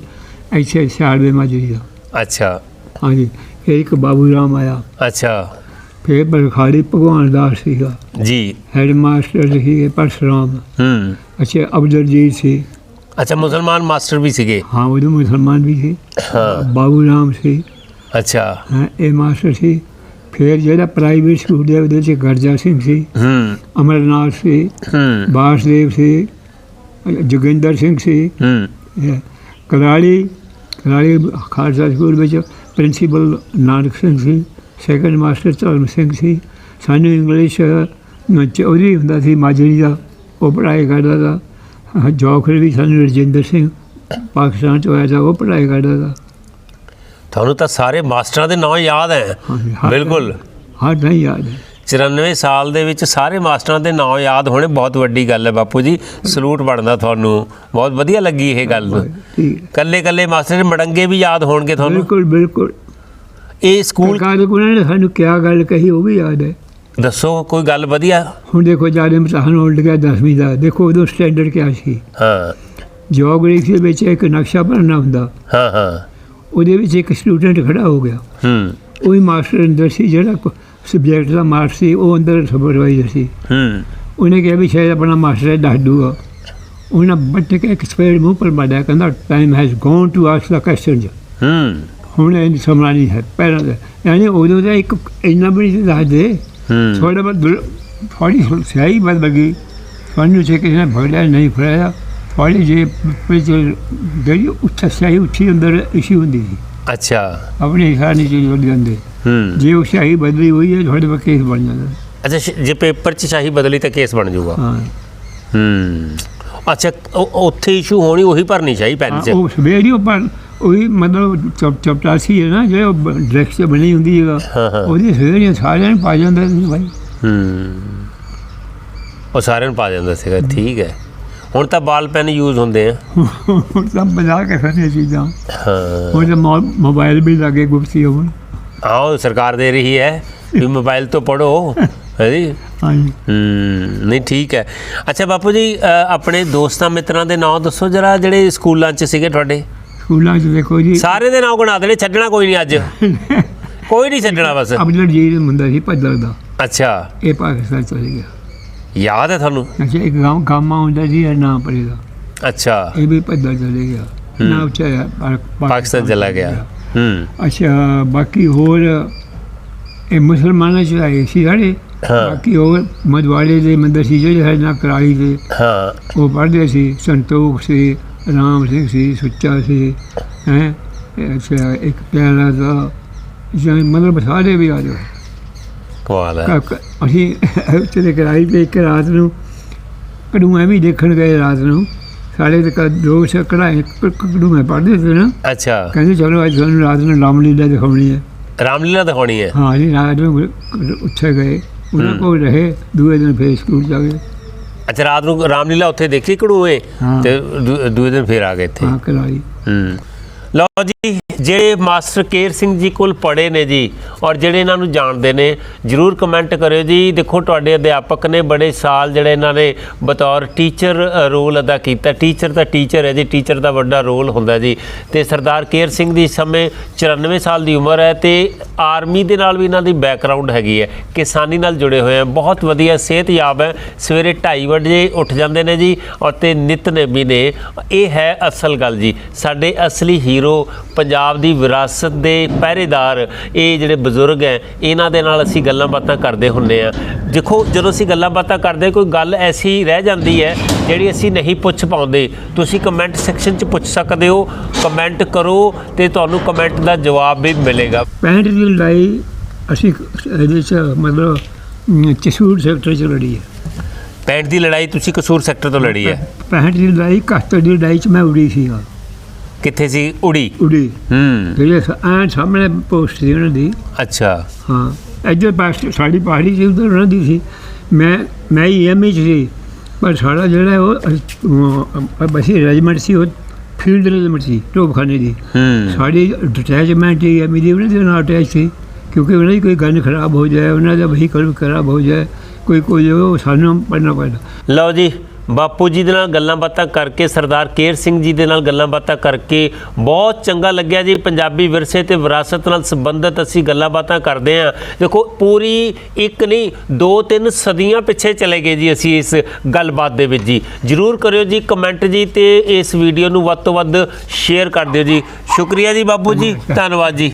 B: ਇੱਥੇ ਸਿਆੜਵੇ ਮਾਜਰੀ ਦਾ।
A: ਅੱਛਾ।
B: ਹਾਂ ਜੀ। ਫਿਰ ਇੱਕ ਬਾਬੂ ਰਾਮ ਆਇਆ।
A: ਅੱਛਾ।
B: ਫਿਰ ਬਰਖਾੜੀ ਭਗਵਾਨ ਦਾਸ ਸੀਗਾ।
A: ਜੀ।
B: ਹੈਡ ਮਾਸਟਰ ਸੀ ਪਰਸ਼ਰਾਮ।
A: ਹੂੰ।
B: ਅੱਛਾ ਅਬਦੁਲਜੀਤ ਸੀ।
A: ਅੱਛਾ ਮੁਸਲਮਾਨ ਮਾਸਟਰ ਵੀ ਸੀਗੇ?
B: ਹਾਂ ਉਹ ਮੁਸਲਮਾਨ ਵੀ ਸੀ।
A: ਹਾਂ।
B: ਬਾਬੂ ਰਾਮ ਸੀ।
A: ਅੱਛਾ।
B: ਹਾਂ ਇਹ ਮਾਸਟਰ ਸੀ। ਫਿਰ ਜਿਹੜਾ ਪ੍ਰਾਈਵੇਟ ਸਕੂਲ ਦੇ ਉਹਦੇ ਚ ਗਰਜਾ ਸਿੰਘ ਸੀ।
A: ਹੂੰ।
B: ਅਮਰਨਾਥ ਸੀ।
A: ਹੂੰ।
B: ਬਾਸਦੇਵ ਸੀ। ਜੋਗਿੰਦਰ ਸਿੰਘ ਸੀ।
A: ਹੂੰ।
B: ਕਰਾਲੀ ਕਰਾਲੀ ਖਾਲਸਾ ਸਕੂਲ ਵਿੱਚ ਪ੍ਰਿੰਸੀਪਲ ਨਾਨਕ ਸਿੰਘ ਸੀ। ਸੈਕੰਡ ਮਾਸਟਰ ਧਰਮ ਸਿੰਘ ਸੀ। ਸਾਨੂੰ ਇੰਗਲਿਸ਼ ਚੌਧਰੀ ਹੁੰਦਾ ਸੀ ਮਾਜਰੀ ਦਾ ਉਹ ਪੜ੍ਹਾਈ ਕਰਦਾ ਦਾ ਜੋਖਰ ਵੀ ਸਾਨੂੰ ਰਜਿੰਦਰ ਸਿੰਘ ਪਾਕਿਸਤਾਨ ਤੋਂ ਆਇਆ ਸੀ ਉਹ ਪੜ੍ਹਾਈ ਕਰਦਾ ਦਾ
A: ਤੁਹਾਨੂੰ ਤਾਂ ਸਾਰੇ ਮਾਸਟਰਾਂ ਦੇ ਨਾਂ ਯਾਦ ਹੈ। ਬਿਲਕੁਲ।
B: ਹਾਂ ਨਹੀਂ ਯਾਦ ਹੈ।
A: 94 ਸਾਲ ਦੇ ਵਿੱਚ ਸਾਰੇ ਮਾਸਟਰਾਂ ਦੇ ਨਾਂ ਯਾਦ ਹੋਣੇ ਬਹੁਤ ਵੱਡੀ ਗੱਲ ਹੈ ਬਾਪੂ ਜੀ। ਸਲੂਟ ਬਣਦਾ ਤੁਹਾਨੂੰ। ਬਹੁਤ ਵਧੀਆ ਲੱਗੀ ਇਹ ਗੱਲ। ਕੱਲੇ ਕੱਲੇ ਮਾਸਟਰ ਦੇ ਮੜੰਗੇ ਵੀ ਯਾਦ ਹੋਣਗੇ ਤੁਹਾਨੂੰ।
B: ਬਿਲਕੁਲ ਬਿਲਕੁਲ।
A: ਇਹ ਸਕੂਲ
B: ਕੋਲ ਨੇ ਸਾਨੂੰ ਕਿਆ ਗੱਲ ਕਹੀ ਉਹ ਵੀ ਯਾਦ ਹੈ।
A: ਦੱਸੋ ਕੋਈ ਗੱਲ ਵਧੀਆ?
B: ਹੁਣ ਦੇਖੋ ਜ਼ਿਆਦਾ ਇਮਤਿਹਾਨ ਹੋਣ ਲੱਗਿਆ 10ਵੀਂ ਦਾ ਦੇਖੋ ਉਦੋਂ ਸਟੈਂਡਰਡ ਕਿਆ ਸੀ?
A: ਹਾਂ।
B: ਜੀਓਗ੍ਰਾਫੀ ਦੇ ਵਿੱਚ ਇੱਕ ਨਕਸ਼ਾ ਬਣਨਾ ਹੁੰਦਾ।
A: ਹਾਂ ਹਾਂ।
B: ਉਹਦੇ ਵਿੱਚ ਇੱਕ ਸਟੂਡੈਂਟ ਖੜਾ ਹੋ ਗਿਆ।
A: ਹੂੰ।
B: ਉਹੀ ਮਾਸਟਰ ਅੰਦਰ ਸੀ ਜਿਹੜਾ ਸਬਜੈਕਟ ਦਾ ਮਾਸਟਰ ਸੀ ਉਹ ਅੰਦਰ ਸੁਪਰਵਾਈਜ਼ਰ ਸੀ।
A: ਹੂੰ।
B: ਉਹਨੇ ਕਿਹਾ ਵੀ ਸ਼ਾਇਦ ਆਪਣਾ ਮਾਸਟਰ ਦੱਸ ਦੂਗਾ। ਉਹਨਾਂ ਬੱਟ ਕੇ ਇੱਕ ਸਪੇਡ ਮੂੰਹ ਪਰ ਮਾਰਿਆ ਕਹਿੰਦਾ time has gone to ask the question
A: ਹੂੰ।
B: ਹੁਣ ਇਹ ਸਮਝਣਾ ਨਹੀਂ ਹੈ ਪਹਿਲਾਂ ਦਾ ਯਾਨੀ ਉਦੋਂ ਦਾ ਇੱਕ ਇੰਨਾ ਵੀ ਨਹੀਂ ਸੀ ਦੱਸ ਦੇ
A: ਹੂੰ।
B: ਥੋੜਾ ਬਹੁਤ ਥੋੜੀ ਸਹੀ ਬਾਤ ਬਗੀ ਤੁਹਾਨੂੰ ਜੇ ਕਿਸੇ ਨੇ ਫੜਿਆ ਨਹੀਂ ਫੜਿਆ ਥੋੜੀ ਜੇ ਜਿਹੜੀ ਉੱਚਾ ਸਹੀ ਉੱਚੀ ਅੰਦਰ ਇਸ਼ੂ ਹੁੰਦੀ ਸੀ।
A: ਅੱਛਾ।
B: ਆਪਣੇ ਨਾਲ ਚੀਜ਼ ਬਦਲ ਜਾਂਦੇ। ਜੇ ਉਹ ਸ਼ਾਹੀ ਬਦਲੀ ਹੋਈ ਹੈ ਤੁਹਾਡੇ ਕੋਲ ਕੇਸ ਬਣ ਜਾਂਦਾ।
A: ਅੱਛਾ ਜੇ ਪੇਪਰ 'ਚ ਸ਼ਾਹੀ ਬਦਲੀ ਤਾਂ ਕੇਸ ਬਣ ਜਾਊਗਾ।
B: ਹਾਂ।
A: ਹੂੰ। ਅੱਛਾ ਉਹ- ਉੱਥੇ ਇਸ਼ੂ ਹੋਣੀ ਉਹੀ ਭਰਨੀ ਚਾਹੀ ਪੈਨ 'ਚ।
B: ਉਹ ਸਵੇਰੀ ਉੱਪਰ ਉਹੀ ਮਤਲਬ ਚਪ ਚਪਟਾਸੀ ਹੈ ਨਾ ਜੇ ਡਰੈਕਸ ਤੇ ਬਣੀ ਹੁੰਦੀ
A: ਹਾਂ,
B: ਉਹਦੀ ਸਵੇਰੀਆਂ ਸਾਰਿਆਂ ਨੂੰ ਪਾ ਜਾਂਦਾ ਸੀ ਭਾਈ।
A: ਹੂੰ। ਉਹ ਸਾਰਿਆਂ ਨੂੰ ਪਾ ਜਾਂਦਾ ਸੀਗਾ ਠੀਕ ਹੈ। ਹੁਣ ਤਾਂ ਬਾਲ ਪੈਨ ਯੂਜ਼ ਹੁੰਦੇ ਆ।
B: ਹੁਣ ਤਾਂ ਬਣਾ ਕੇ ਸਾਰੀਆਂ ਚੀਜ਼ਾਂ।
A: ਹਾਂ।
B: ਹੁਣ ਮੋਬਾਈਲ ਵੀ ਲੱਗੇ ਗੁਪਤੀ ਹੋਣ।
A: ਆਓ ਸਰਕਾਰ ਦੇ ਰਹੀ ਹੈ ਵੀ ਮੋਬਾਈਲ ਤੋਂ ਪੜੋ
B: ਹਾਂਜੀ।
A: ਹੂੰ ਨਹੀਂ ਠੀਕ ਹੈ। ਅੱਛਾ ਬਾਪੂ ਜੀ ਆਪਣੇ ਦੋਸਤਾਂ ਮਿੱਤਰਾਂ ਦੇ ਨਾਮ ਦੱਸੋ ਜਰਾ ਜਿਹੜੇ ਸਕੂਲਾਂ 'ਚ ਸੀਗੇ ਤੁਹਾਡੇ।
B: ਸਕੂਲਾਂ 'ਚ ਦੇਖੋ ਜੀ।
A: ਸਾਰੇ ਦੇ ਨਾਮ ਗਿਣਾ ਦੇਣੇ ਛੱਡਣਾ ਕੋਈ ਨਹੀਂ ਅੱਜ। <laughs> ਕੋਈ ਨਹੀਂ ਛੱਡਣਾ ਬਸ।
B: ਅਬਦੁਲ ਜੀਰ ਮੁੰਡਾ ਸੀ ਭੱਦਰ ਦਾ
A: ਅੱਛਾ।
B: ਇਹ ਪਾਕਿਸਤਾਨ ਚਲੇ ਗਿਆ।
A: ਯਾਦ ਹੈ ਤੁਹਾਨੂੰ?
B: ਅੱਛਾ ਇੱਕ ਗਾਉਂ ਗਾਮਾ ਹੁੰਦਾ ਸੀ ਇਹ ਪਰੇ ਦਾ।
A: ਅੱਛਾ।
B: ਇਹ ਵੀ ਭੱਦਰ ਚਲੇ ਗਿਆ।
A: ਹੂੰ।
B: ਨਾ ਉੱਚਾ
A: ਪਾਕਿਸਤਾਨ ਚਲਾ ਗਿਆ। ਹੂੰ।
B: ਅੱਛਾ ਬਾਕੀ ਹੋਰ ਇਹ ਮੁਸਲਮਾਨਾਂ ਚ ਆਏ ਸੀ
A: ਹਾਂ।
B: ਬਾਕੀ ਹੋਰ ਮਦਵਾੜੇ ਦੇ ਮੰਦਰ ਸੀ ਜਿਹੜੇ ਸਾਡੇ ਨਾਲ ਕਰਾਈ ਦੇ।
A: ਹਾਂ।
B: ਉਹ ਪੜ੍ਹਦੇ ਸੀ ਸੰਤੋਖ ਸੀ। ਰਾਮ ਸਿੰਘ ਸੀ ਸੁੱਚਾ ਸੀ ਹੈ ਅੱਛਾ ਇੱਕ ਪਿਆਰਾ ਦਾ ਜਾਂ ਮਤਲਬ ਸਾਰੇ ਵੀ ਆ ਜਾਓ।
A: ਕਮਾਲ ਹੈ।
B: ਅਸੀਂ ਚਲੇ ਕਰਾਈ ਤੇ ਇੱਕ ਰਾਤ ਨੂੰ ਕੜੂਆਂ ਵੀ ਦੇਖਣ ਗਏ ਰਾਤ ਨੂੰ। ਸਾਡੇ ਤੇ ਦੋ ਸ ਕਢਾਏ ਕੜੂਆਂ ਪੜ੍ਹਦੇ ਸੀ ਨਾ।
A: ਅੱਛਾ।
B: ਕਹਿੰਦੇ ਚਲੋ ਅੱਜ ਤੁਹਾਨੂੰ ਰਾਤ ਨੂੰ ਰਾਮ ਲੀਲਾ ਦਿਖਾਉਣੀ ਹੈ।
A: ਰਾਮਲੀਲਾ ਦਿਖਾਉਣੀ ਹੈ?
B: ਹਾਂ ਜੀ ਰਾਤ ਨੂੰ ਉੱਥੇ ਗਏ। ਉਹਨਾਂ। ਕੋਲ ਰਹੇ ਦੂਏ ਦਿਨ ਫੇਰ ਸਕੂਲ ਜਾ ਗਏ
A: ਅੱਛਾ ਰਾਤ ਨੂੰ ਰਾਮਲੀਲਾ ਉੱਥੇ ਦੇਖੀ ਕੜੂਏ। ਤੇ ਦੂ- ਦੂਏ ਦਿਨ ਫੇਰ ਆ ਗਏ ਇੱਥੇ।
B: ਹਾਂ ਕਰਾਈ।
A: ਹੂੰ। ਲਓ ਜੀ, ਜਿਹੜੇ ਮਾਸਟਰ ਕੇਰ ਸਿੰਘ ਜੀ ਕੋਲ ਪੜ੍ਹੇ ਨੇ ਜੀ ਔਰ ਜਿਹੜੇ ਇਹਨਾਂ ਨੂੰ ਜਾਣਦੇ ਨੇ, ਜਰੂਰ ਕਮੈਂਟ ਕਰਿਓ ਜੀ। ਦੇਖੋ, ਤੁਹਾਡੇ ਅਧਿਆਪਕ ਨੇ ਬੜੇ ਸਾਲ ਜਿਹੜੇ ਇਹਨਾਂ ਨੇ ਬਤੌਰ ਟੀਚਰ ਰੋਲ ਅਦਾ ਕੀਤਾ। ਟੀਚਰ ਤਾਂ ਟੀਚਰ ਹੈ ਜੀ ਟੀਚਰ ਦਾ ਵੱਡਾ ਰੋਲ ਹੁੰਦਾ ਜੀ। ਤੇ ਸਰਦਾਰ ਕੇਰ ਸਿੰਘ ਦੀ ਸਮੇਂ 94 ਸਾਲ ਦੀ ਉਮਰ ਹੈ ਤੇ ਆਰਮੀ ਦੇ ਨਾਲ ਵੀ ਇਹਨਾਂ ਦੀ ਬੈਕਗ੍ਰਾਉਂਡ ਹੈਗੀ ਹੈ। ਕਿਸਾਨੀ ਨਾਲ ਜੁੜੇ ਹੋਏ ਆ ਬਹੁਤ ਵਧੀਆ ਸਿਹਤਯਾਬ ਹੈ। ਸਵੇਰੇ 2:30 ਵਜੇ ਉੱਠ ਜਾਂਦੇ ਨੇ ਜੀ ਔਰ ਤੇ ਵੀ ਨੇ। ਇਹ ਹੈ ਅਸਲ ਗੱਲ ਜੀ। ਸਾਡੇ ਅਸਲੀ ਹੀ ਹੀਰੋ ਪੰਜਾਬ ਦੀ ਵਿਰਾਸਤ ਦੇ ਪਹਿਰੇਦਾਰ ਇਹ ਜਿਹੜੇ ਬਜ਼ੁਰਗ ਹੈ ਇਹਨਾਂ ਦੇ ਨਾਲ ਅਸੀਂ ਗੱਲਾਂ ਬਾਤਾਂ ਕਰਦੇ ਹੁੰਨੇ ਆ ਦੇਖੋ ਜਦੋਂ ਅਸੀਂ ਗੱਲਾਂ ਬਾਤਾਂ ਕਰਦੇ ਕੋਈ ਗੱਲ ਐਸੀ ਰਹਿ ਜਾਂਦੀ ਹੈ ਜਿਹੜੀ ਅਸੀਂ ਨਹੀਂ ਪੁੱਛ ਪਾਉਂਦੇ। ਤੁਸੀਂ ਕਮੈਂਟ ਸੈਕਸ਼ਨ 'ਚ ਪੁੱਛ ਸਕਦੇ ਹੋ ਕਮੈਂਟ ਕਰੋ ਤੇ ਤੁਹਾਨੂੰ ਕਮੈਂਟ ਦਾ ਜਵਾਬ ਵੀ ਮਿਲੇਗਾ।
B: 65 ਦੀ ਲੜਾਈ ਅਸੀਂ ਇਹਦੇ ਚ ਮਤਲਬ ਚਸੂਰ ਸੈਕਟਰ ਚ ਲੜੀ ਹੈ।
A: 65 ਦੀ ਲੜਾਈ ਤੁਸੀਂ ਕਸੂਰ ਸੈਕਟਰ ਤੋਂ ਲੜੀ ਹੈ।
B: 65 ਦੀ ਲੜਾਈ 71 ਦੀ ਲੜਾਈ ਚ ਮੈਂ ਉੜੀ ਸੀ
A: ਕਿੱਥੇ ਸੀ? ਉੜੀ।
B: ਉੜੀ।
A: ਹੂੰ।
B: ਜਿਹੜੇ ਐਂ ਸਾਹਮਣੇ ਪੋਸਟ ਸੀ ਉਹਨਾਂ ਦੀ।
A: ਅੱਛਾ।
B: ਹਾਂ। ਇੱਧਰ ਪਾਸ ਸਾਡੀ ਪਹਾੜੀ ਸੀ ਉਧਰ ਉਹਨਾਂ ਦੀ ਸੀ। ਮੈਂ ਮੈਂ ਹੀ ਐਮ ਸੀ। ਪਰ ਸਾਡਾ ਜਿਹੜਾ ਉਹ ਬਸੀ ਰੈਜੀਮੈਂਟ ਸੀ ਉਹ ਫੀਲਡ ਰੈਜੀਮੈਂਟ ਸੀ ਟੋਪਖਾਨੇ ਦੀ।
A: ਹੂੰ।
B: ਸਾਡੀ ਅਟੈਚਮੈਂਟ ਹੀ ਐਮ ਦੀ ਉਹਨਾਂ ਦੇ ਨਾਲ ਅਟੈਚ ਸੀ। ਕਿਉਂਕਿ ਉਹਨਾਂ ਦੀ ਕੋਈ ਗਨ ਖਰਾਬ ਹੋ ਜਾਏ ਉਹਨਾਂ ਦਾ ਵਹੀਕਲ ਖਰਾਬ ਹੋ ਜਾਏ ਕੋਈ ਕੋਈ ਉਹ ਸਾਨੂੰ ਪੜਨਾ ਪੈਂਦਾ
A: ਲਓ ਜੀ ਬਾਪੂ ਜੀ ਦੇ ਨਾਲ ਗੱਲਾਂ ਬਾਤਾਂ ਕਰਕੇ, ਸਰਦਾਰ ਕੇਰ ਸਿੰਘ ਜੀ ਦੇ ਨਾਲ ਗੱਲਾਂ ਬਾਤਾਂ ਕਰਕੇ ਬਹੁਤ ਚੰਗਾ ਲੱਗਿਆ ਜੀ। ਪੰਜਾਬੀ ਵਿਰਸੇ ਤੇ ਵਿਰਾਸਤ ਨਾਲ ਸੰਬੰਧਿਤ ਅਸੀਂ ਗੱਲਾਂ ਬਾਤਾਂ ਕਰਦੇ ਆਂ ਦੇਖੋ, ਪੂਰੀ ਇੱਕ ਨਹੀਂ ਦੋ ਤਿੰਨ ਸਦੀਆਂ ਪਿੱਛੇ ਚਲੇ ਗਏ ਜੀ ਅਸੀਂ ਇਸ ਗੱਲਬਾਤ ਦੇ ਵਿੱਚ ਜੀ। ਜਰੂਰ ਕਰਿਓ ਜੀ ਕਮੈਂਟ ਜੀ ਤੇ ਇਸ ਵੀਡੀਓ ਨੂੰ ਵੱਧ ਤੋਂ ਵੱਧ ਸ਼ੇਅਰ ਕਰ ਦਿਓ ਜੀ। ਸ਼ੁਕਰੀਆ ਜੀ ਬਾਪੂ ਜੀ, ਧੰਨਵਾਦ ਜੀ।